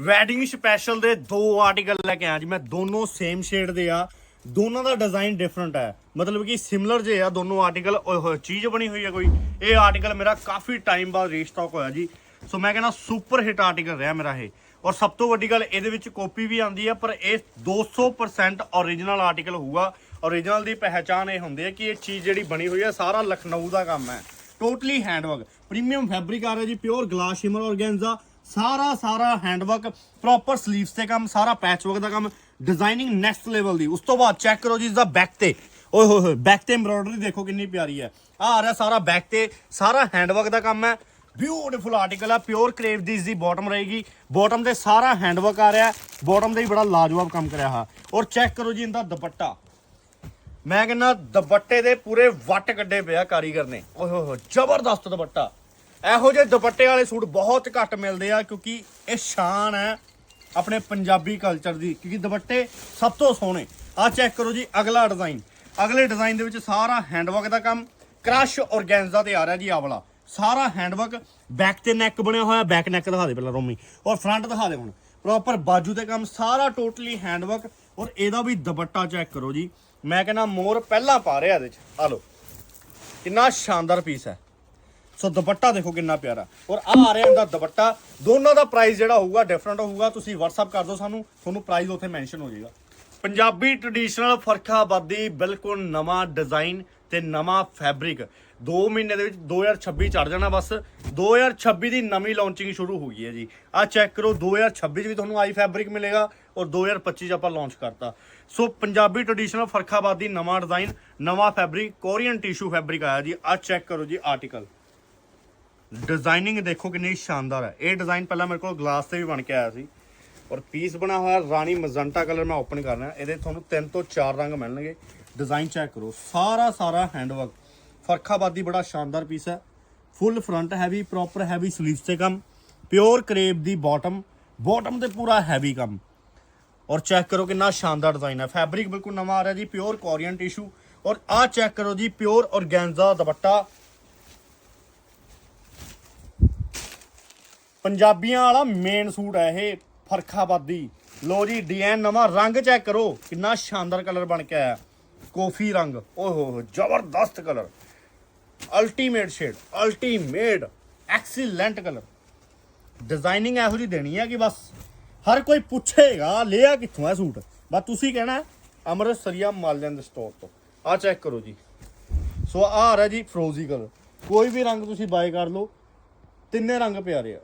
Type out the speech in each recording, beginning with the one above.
Wedding special ਦੇ ਦੋ article ਲੈ ਕੇ ਆਇਆ ਜੀ। ਮੈਂ ਦੋਨੋਂ ਸੇਮ ਸ਼ੇਡ ਦੇ ਆ। ਦੋਨਾਂ ਦਾ ਡਿਜ਼ਾਈਨ ਡਿਫਰੈਂਟ ਹੈ। ਮਤਲਬ ਕਿ ਸਿਮਿਲਰ ਜੇ ਆ, ਦੋਨੋਂ ਆਰਟੀਕਲ ਓਏ ਚੀਜ਼ ਬਣੀ ਹੋਈ ਹੈ ਕੋਈ। ਇਹ ਆਰਟੀਕਲ ਮੇਰਾ ਕਾਫੀ ਟਾਈਮ ਬਾਅਦ ਰੀਸਟਾਕ ਹੋਇਆ ਜੀ। ਸੋ ਮੈਂ ਕਹਿੰਦਾ ਸੁਪਰ ਹਿੱਟ ਆਰਟੀਕਲ ਰਿਹਾ ਮੇਰਾ ਇਹ। ਔਰ ਸਭ ਤੋਂ ਵੱਡੀ ਗੱਲ, ਇਹਦੇ ਵਿੱਚ ਕਾਪੀ ਵੀ ਆਉਂਦੀ ਹੈ ਪਰ ਇਹ 200% origignal ਆਰਟੀਕਲ ਹੋਊਗਾ। Origignal ਦੀ ਪਹਿਚਾਨ ਇਹ ਹੁੰਦੀ ਹੈ ਕਿ ਇਹ ਚੀਜ਼ ਜਿਹੜੀ ਬਣੀ ਹੋਈ ਹੈ ਸਾਰਾ ਲਖਨਊ ਦਾ ਕੰਮ ਹੈ। ਟੋਟਲੀ ਹੈਂਡਵਰਕ ਪ੍ਰੀਮੀਅਮ ਫੈਬਰਿਕ ਆ ਰਿਹਾ ਜੀ ਪਿਓਰ ਗਲਾਸ ਸ਼ਿਮਰ ਔਰਗੈਂਜ਼ਾ ਸਾਰਾ ਸਾਰਾ ਹੈਂਡਵਰਕ ਪ੍ਰੋਪਰ ਸਲੀਵਸ ਤੇ ਕੰਮ, ਸਾਰਾ ਪੈਚਵਰਕ ਦਾ ਕੰਮ ਡਿਜ਼ਾਈਨਿੰਗ ਨੈਕਸਟ ਲੈਵਲ ਦੀ। ਉਸ ਤੋਂ ਬਾਅਦ ਚੈੱਕ ਕਰੋ ਜੀ ਇਸਦਾ ਬੈਕ ਤੇ। ਓਏ ਹੋਏ ਹੋਏ ਬੈਕ ਤੇ ਐਮਬ੍ਰੋਇਡਰੀ ਦੇਖੋ ਕਿੰਨੀ ਪਿਆਰੀ ਹੈ। ਆ ਆ ਰਿਹਾ ਸਾਰਾ ਬੈਕ ਤੇ। ਸਾਰਾ ਹੈਂਡਵਰਕ ਦਾ ਕੰਮ ਹੈ। ਬਿਊਟੀਫੁਲ ਆਰਟੀਕਲ ਆ ਪਿਓਰ ਕਰੇਵ ਦੀ, ਇਸ ਦੀ ਬਾਟਮ ਰਹੇਗੀ। ਬਾਟਮ ਤੇ ਸਾਰਾ ਹੈਂਡਵਰਕ ਆ ਰਿਹਾ। ਬਾਟਮ ਤੇ ਵੀ ਬੜਾ ਲਾਜਵਾਬ ਕੰਮ ਕਰਿਆ ਹਾ ਔਰ ਚੈੱਕ ਕਰੋ ਜੀ ਇਹਦਾ ਦੁਪੱਟਾ। ਮੈਂ ਕਹਿੰਦਾ ਦੁਪੱਟੇ ਦੇ ਪੂਰੇ ਵੱਟ ਕੱਢੇ ਪਿਆ ਕਾਰੀਗਰ ਨੇ। ਓਏ ਹੋਏ ਹੋਏ, ਜ਼ਬਰਦਸਤ ਦੁਪੱਟਾ। ਇਹੋ ਜਿਹੇ ਦੁਪੱਟੇ ਵਾਲੇ ਸੂਟ ਬਹੁਤ ਘੱਟ ਮਿਲਦੇ ਆ ਕਿਉਂਕਿ ਇਹ ਸ਼ਾਨ ਹੈ ਆਪਣੇ ਪੰਜਾਬੀ ਕਲਚਰ ਦੀ, ਕਿਉਂਕਿ ਦੁਪੱਟੇ ਸਭ ਤੋਂ ਸੋਹਣੇ। ਆ ਚੈੱਕ ਕਰੋ ਜੀ, ਅਗਲਾ ਡਿਜ਼ਾਈਨ ਅਗਲੇ ਡਿਜ਼ਾਈਨ ਦੇ ਵਿੱਚ ਸਾਰਾ ਹੈਂਡਵਰਕ ਦਾ ਕੰਮ ਕ੍ਰਸ਼ ਔਰਗੈਂਜ਼ਾ ਤੇ ਆ ਰਿਹਾ ਜੀ ਆ ਵਾਲਾ। ਸਾਰਾ ਹੈਂਡਵਰਕ ਬੈਕ ਤੇ ਨੈਕ ਬਣਿਆ ਹੋਇਆ ਬੈਕ ਨੈਕ ਦਿਖਾ ਦੇ ਪਹਿਲਾਂ ਰੋਮੀ। ਔਰ ਫਰੰਟ ਦਿਖਾ ਦੇ ਹੁਣ। ਪ੍ਰੋਪਰ ਬਾਜੂ ਤੇ ਕੰਮ, ਸਾਰਾ ਟੋਟਲੀ ਹੈਂਡਵਰਕ ਔਰ ਇਹਦਾ ਵੀ ਦੁਪੱਟਾ ਚੈੱਕ ਕਰੋ ਜੀ। ਮੈਂ ਕਹਿੰਦਾ ਮੋਰ ਪਹਿਲਾਂ ਪਾ ਰਿਹਾ ਇਹਦੇ ਚ। ਆ ਲਓ। ਕਿੰਨਾ ਸ਼ਾਨਦਾਰ ਪੀਸ ਹੈ। ਸੋ ਦੁਪੱਟਾ ਦੇਖੋ ਕਿੰਨਾ ਪਿਆਰਾ। ਔਰ ਆ ਆ ਰਿਹਾ ਇਹਦਾ ਦੁਪੱਟਾ। ਦੋਨਾਂ ਦਾ ਪ੍ਰਾਈਸ ਜਿਹੜਾ ਹੋਊਗਾ ਡਿਫਰੈਂਟ ਹੋਊਗਾ। ਤੁਸੀਂ WhatsApp ਕਰ ਦਿਓ ਸਾਨੂੰ। ਤੁਹਾਨੂੰ ਪ੍ਰਾਈਸ ਉੱਥੇ ਮੈਂਸ਼ਨ ਹੋ ਜਾਏਗਾ। ਪੰਜਾਬੀ ਟ੍ਰੈਡੀਸ਼ਨਲ ਫਰਖਾਬਾਦੀ ਬਿਲਕੁਲ ਨਵਾਂ ਡਿਜ਼ਾਈਨ ਤੇ ਨਵਾਂ ਫੈਬਰਿਕ 2 ਮਹੀਨੇ ਦੇ ਵਿੱਚ 2026 ਚੜ ਜਾਣਾ ਬਸ। 2026 ਦੀ ਨਵੀਂ ਲਾਂਚਿੰਗ ਸ਼ੁਰੂ ਹੋ ਗਈ ਹੈ ਜੀ। ਆ ਚੈੱਕ ਕਰੋ 2026 ਚ ਵੀ ਤੁਹਾਨੂੰ ਆਈ ਫੈਬਰਿਕ ਮਿਲੇਗਾ ਔਰ 2025 ਚ ਆਪਾਂ ਲਾਂਚ ਕਰਤਾ। ਸੋ ਪੰਜਾਬੀ ਟ੍ਰੈਡੀਸ਼ਨਲ ਫਰਖਾਬਾਦੀ ਨਵਾਂ ਡਿਜ਼ਾਈਨ ਨਵਾਂ ਫੈਬਰਿਕ ਕੋਰੀਅਨ ਟਿਸ਼ੂ ਫੈਬਰਿਕ ਆਇਆ ਜੀ। ਆ ਚੈੱਕ ਕਰੋ ਜੀ ਆਰਟੀਕਲ ਡਿਜ਼ਾਈਨਿੰਗ ਦੇਖੋ ਕਿੰਨੀ ਸ਼ਾਨਦਾਰ ਹੈ। ਇਹ ਡਿਜ਼ਾਈਨ ਪਹਿਲਾਂ ਮੇਰੇ ਕੋਲ ਗਲਾਸ ਤੇ ਵੀ ਬਣ ਕੇ ਆਇਆ ਸੀ। ਔਰ ਪੀਸ ਬਣਾ ਹੋਇਆ, ਰਾਣੀ ਮਜ਼ੰਟਾ ਕਲਰ ਮੈਂ ਓਪਨ ਕਰ ਰਿਹਾ। ਇਹਦੇ ਤੁਹਾਨੂੰ ਤਿੰਨ ਤੋਂ ਚਾਰ ਰੰਗ ਮਿਲਣਗੇ। ਡਿਜ਼ਾਈਨ ਚੈੱਕ ਕਰੋ। ਸਾਰਾ ਸਾਰਾ ਹੈਂਡਵਰਕ ਫਰਖਾਬਾਦੀ ਬੜਾ ਸ਼ਾਨਦਾਰ ਪੀਸ ਹੈ। Full front heavy proper heavy sleeves ਤੇ ਕੰਮ। ਪਿਓਰ ਕਰੇਬ ਦੀ ਬਾਟਮ ਬਾਟਮ ਤੇ ਪੂਰਾ ਹੈਵੀ ਕੰਮ। ਔਰ ਚੈੱਕ ਕਰੋ ਕਿੰਨਾ ਸ਼ਾਨਦਾਰ ਡਿਜ਼ਾਈਨ ਹੈ। ਫੈਬਰਿਕ ਬਿਲਕੁਲ ਨਵਾਂ ਆ ਰਿਹਾ ਜੀ ਪਿਓਰ ਕੋਰੀਅਨ ਟਿਸ਼ੂ ਔਰ ਆਹ ਚੈੱਕ ਕਰੋ ਜੀ ਪਿਓਰ ਔਰਗੈਂਜ਼ਾ ਦੁਪੱਟਾ। ਪੰਜਾਬੀਆਂ ਵਾਲਾ ਮੇਨ ਸੂਟ ਹੈ ਇਹ, ਫਰਖਾਬਾਦੀ। ਲੋ ਜੀ ਡਿਜ਼ਾਈਨ ਨਵਾਂ, ਰੰਗ ਚੈੱਕ ਕਰੋ, ਕਿੰਨਾ ਸ਼ਾਨਦਾਰ ਕਲਰ ਬਣ ਕੇ ਆਇਆ। ਕੋਫੀ ਰੰਗ ਓਹ ਹੋ ਜ਼ਬਰਦਸਤ colour ultimate shade ultimate excellent colour designing ਇਹੋ ਜਿਹੀ ਦੇਣੀ ਹੈ ਕਿ ਬਸ ਹਰ ਕੋਈ ਪੁੱਛੇਗਾ, ਲਿਆ ਕਿੱਥੋਂ ਹੈ ਸੂਟ? ਬਸ ਤੁਸੀਂ ਕਹਿਣਾ ਅੰਮ੍ਰਿਤਸਰੀਆ ਮਾਲਿਆਂ ਦੇ ਸਟੋਰ ਤੋਂ। ਆ ਚੈੱਕ ਕਰੋ ਜੀ। ਸੋ ਆਹ ਆ ਰਿਹਾ ਜੀ ਫਰੋਜ਼ੀ ਕਲਰ ਕੋਈ ਵੀ ਰੰਗ ਤੁਸੀਂ ਬਾਏ ਕਰ ਲਓ, ਤਿੰਨੇ ਰੰਗ ਪਿਆਰੇ ਆ।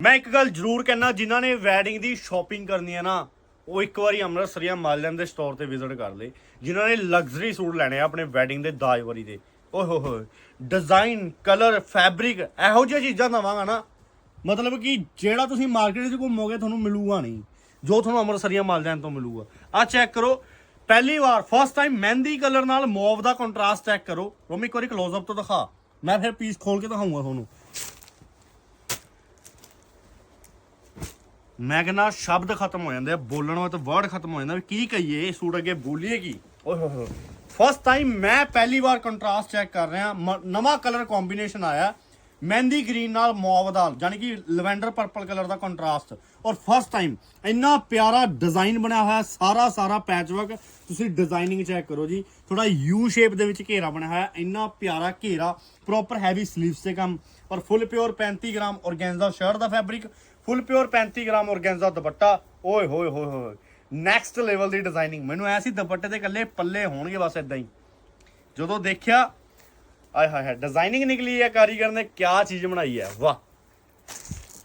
ਮੈਂ ਇੱਕ ਗੱਲ ਜ਼ਰੂਰ ਕਹਿਣਾ, ਜਿਨ੍ਹਾਂ ਨੇ ਵੈਡਿੰਗ ਦੀ ਸ਼ਾਪਿੰਗ ਕਰਨੀ ਹੈ ਨਾ, ਉਹ ਇੱਕ ਵਾਰੀ ਅੰਮ੍ਰਿਤਸਰੀਆ ਮਾਲਿਆਨ ਦੇ ਸਟੋਰ ਤੇ ਵਿਜ਼ਿਟ ਕਰ ਲੇ ਜਿਨ੍ਹਾਂ ਨੇ ਲਗਜ਼ਰੀ ਸੂਟ ਲੈਣੇ ਆ ਆਪਣੇ ਵੈਡਿੰਗ ਦੇ ਦਾਜ ਵਾਰੀ ਦੇ। ਓਏ ਹੋ ਹੋ ਡਿਜ਼ਾਈਨ ਕਲਰ ਫੈਬਰਿਕ ਇਹੋ ਜਿਹੀਆਂ ਚੀਜ਼ਾਂ ਦਵਾਂਗਾ ਨਾ। ਮਤਲਬ ਕਿ ਜਿਹੜਾ ਤੁਸੀਂ ਮਾਰਕੀਟ 'ਚ ਘੁੰਮੋਗੇ, ਤੁਹਾਨੂੰ ਮਿਲੂਗਾ ਨਹੀਂ। ਜੋ ਤੁਹਾਨੂੰ ਅੰਮ੍ਰਿਤਸਰੀਆ ਮਾਲਿਆਨ ਤੋਂ ਮਿਲੂਗਾ। ਆ ਚੈੱਕ ਕਰੋ। ਪਹਿਲੀ ਵਾਰ ਫਸਟ ਟਾਈਮ ਮਹਿੰਦੀ ਕਲਰ ਨਾਲ ਮੌਵ ਦਾ ਕੰਟਰਾਸਟ ਚੈੱਕ ਕਰੋ। ਰੋਮੀ ਇੱਕ ਵਾਰੀ ਕਲੋਜ਼ ਅਪ ਤੋਂ ਦਿਖਾ। ਮੈਂ ਫਿਰ ਪੀਸ ਖੋਲ ਕੇ ਦਿਖਾਉਂਗਾ ਤੁਹਾਨੂੰ। ਮੈਂ ਕਹਿੰਦਾ ਸ਼ਬਦ ਖਤਮ ਹੋ ਜਾਂਦੇ ਆ ਬੋਲਣ ਵਾਲਾ ਤਾਂ ਵਰਡ ਖਤਮ ਹੋ ਜਾਂਦਾ ਵੀ ਕੀ ਕਹੀਏ ਇਹ ਸੂਟ ਅੱਗੇ ਬੋਲੀਏ ਕੀ? ਓਏ ਹੋਏ ਹੋਏ। ਫਸਟ ਟਾਈਮ ਮੈਂ ਪਹਿਲੀ ਵਾਰ ਕੰਟਰਾਸਟ ਚੈੱਕ ਕਰ ਰਿਹਾ ਨਵਾਂ ਕਲਰ ਕੰਬੀਨੇਸ਼ਨ ਆਇਆ ਮਹਿੰਦੀ ਗ੍ਰੀਨ ਨਾਲ ਮੌਵ ਦਾ ਯਾਨੀ ਕਿ ਲਵੈਂਡਰ ਪਰਪਲ ਕਲਰ ਦਾ ਕੰਟਰਾਸਟ ਔਰ ਫਸਟ ਟਾਈਮ ਇੰਨਾ ਪਿਆਰਾ ਡਿਜ਼ਾਈਨ ਬਣਿਆ ਹੋਇਆ ਸਾਰਾ ਸਾਰਾ ਪੈਚਵਰਕ ਤੁਸੀਂ ਡਿਜ਼ਾਈਨਿੰਗ ਚੈੱਕ ਕਰੋ ਜੀ। ਥੋੜਾ ਯੂ ਸ਼ੇਪ ਦੇ ਵਿੱਚ ਘੇਰਾ ਬਣਿਆ ਹੋਇਆ ਇੰਨਾ ਪਿਆਰਾ ਘੇਰਾ ਪ੍ਰੋਪਰ ਹੈਵੀ ਸਲੀਵਸ ਤੇ ਕੰਮ। ਔਰ full pure 35 gram organza shirt ਦਾ fabric full pure 35 gram organza dupatta. ਓਏ ਹੋਏ ਹੋਏ ਹੋਏ ਨੈਕਸਟ ਲੈਵਲ ਦੀ ਡਿਜ਼ਾਈਨਿੰਗ ਮੈਨੂੰ ਐ ਸੀ, ਦੁਪੱਟੇ ਦੇ ਇਕੱਲੇ ਪੱਲੇ ਹੋਣਗੇ ਬਸ ਇਦਾਂ ਹੀ। ਜਦੋਂ ਦੇਖਿਆ, ਆਏ ਹਾਏ ਹਾਏ ਡਿਜ਼ਾਈਨਿੰਗ ਨਿਕਲੀ ਹੈ ਕਾਰੀਗਰ ਨੇ ਕਿਆ ਚੀਜ਼ ਬਣਾਈ ਹੈ ਵਾਹ।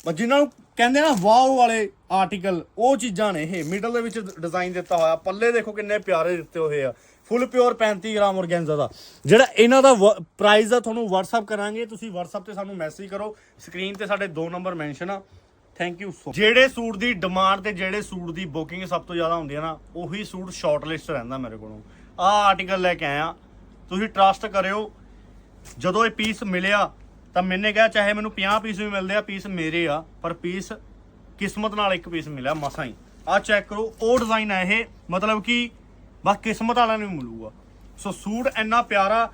ਬਸ ਜਿਨ੍ਹਾਂ ਨੂੰ ਕਹਿੰਦੇ ਨਾ, ਵਾਓ ਵਾਲੇ ਆਰਟੀਕਲ ਉਹ ਚੀਜ਼ਾਂ ਨੇ ਇਹ। ਮਿਡਲ ਦੇ ਵਿੱਚ ਡਿਜ਼ਾਈਨ ਦਿੱਤਾ ਹੋਇਆ, ਪੱਲੇ ਦੇਖੋ ਕਿੰਨੇ ਪਿਆਰੇ ਦਿੱਤੇ ਹੋਏ ਆ। ਫੁੱਲ ਪਿਓਰ 35 ਗ੍ਰਾਮ ਔਰਗੈਂਜ਼ਾ ਦਾ। ਜਿਹੜਾ ਇਹਨਾਂ ਦਾ ਪ੍ਰਾਈਸ ਆ, ਤੁਹਾਨੂੰ WhatsApp ਕਰਾਂਗੇ। ਤੁਸੀਂ WhatsApp ਤੇ ਸਾਨੂੰ ਮੈਸੇਜ ਕਰੋ। ਸਕਰੀਨ ਤੇ ਸਾਡੇ ਦੋ ਨੰਬਰ ਮੈਂਸ਼ਨ ਆ। ਥੈਂਕ ਯੂ ਸੋ ਜਿਹੜੇ ਸੂਟ ਦੀ ਡਿਮਾਂਡ ਤੇ ਜਿਹੜੇ ਸੂਟ ਦੀ ਬੁਕਿੰਗ ਸਭ ਤੋਂ ਜ਼ਿਆਦਾ ਹੁੰਦੀ ਹੈ ਨਾ, ਉਹੀ ਸੂਟ ਸ਼ਾਰਟ ਲਿਸਟ ਰਹਿੰਦਾ ਮੇਰੇ ਕੋਲੋਂ। ਆਹ ਆਰਟੀਕਲ ਲੈ ਕੇ ਆਇਆ। ਤੁਸੀਂ ਟਰਸਟ ਕਰਿਓ। ਜਦੋਂ ਇਹ ਪੀਸ ਮਿਲਿਆ, ਤਾਂ ਮੈਨੇ ਕਿਹਾ ਚਾਹੇ ਮੈਨੂੰ 50 ਪੀਸ ਵੀ ਮਿਲਦੇ ਆ ਪੀਸ ਮੇਰੇ ਆ, ਪਰ ਪੀਸ ਕਿਸਮਤ ਨਾਲ ਇੱਕ ਪੀਸ ਮਿਲਿਆ, ਮਸਾਂ ਹੀ। ਆ ਚੈੱਕ ਕਰੋ, ਉਹ ਡਿਜ਼ਾਈਨ ਹੈ ਇਹ। ਮਤਲਬ ਕਿ ਬਸ ਕਿਸਮਤ ਵਾਲਿਆਂ ਨੂੰ ਹੀ ਮਿਲੂਗਾ। ਸੋ ਸੂਟ ਇੰਨਾ ਪਿਆਰਾ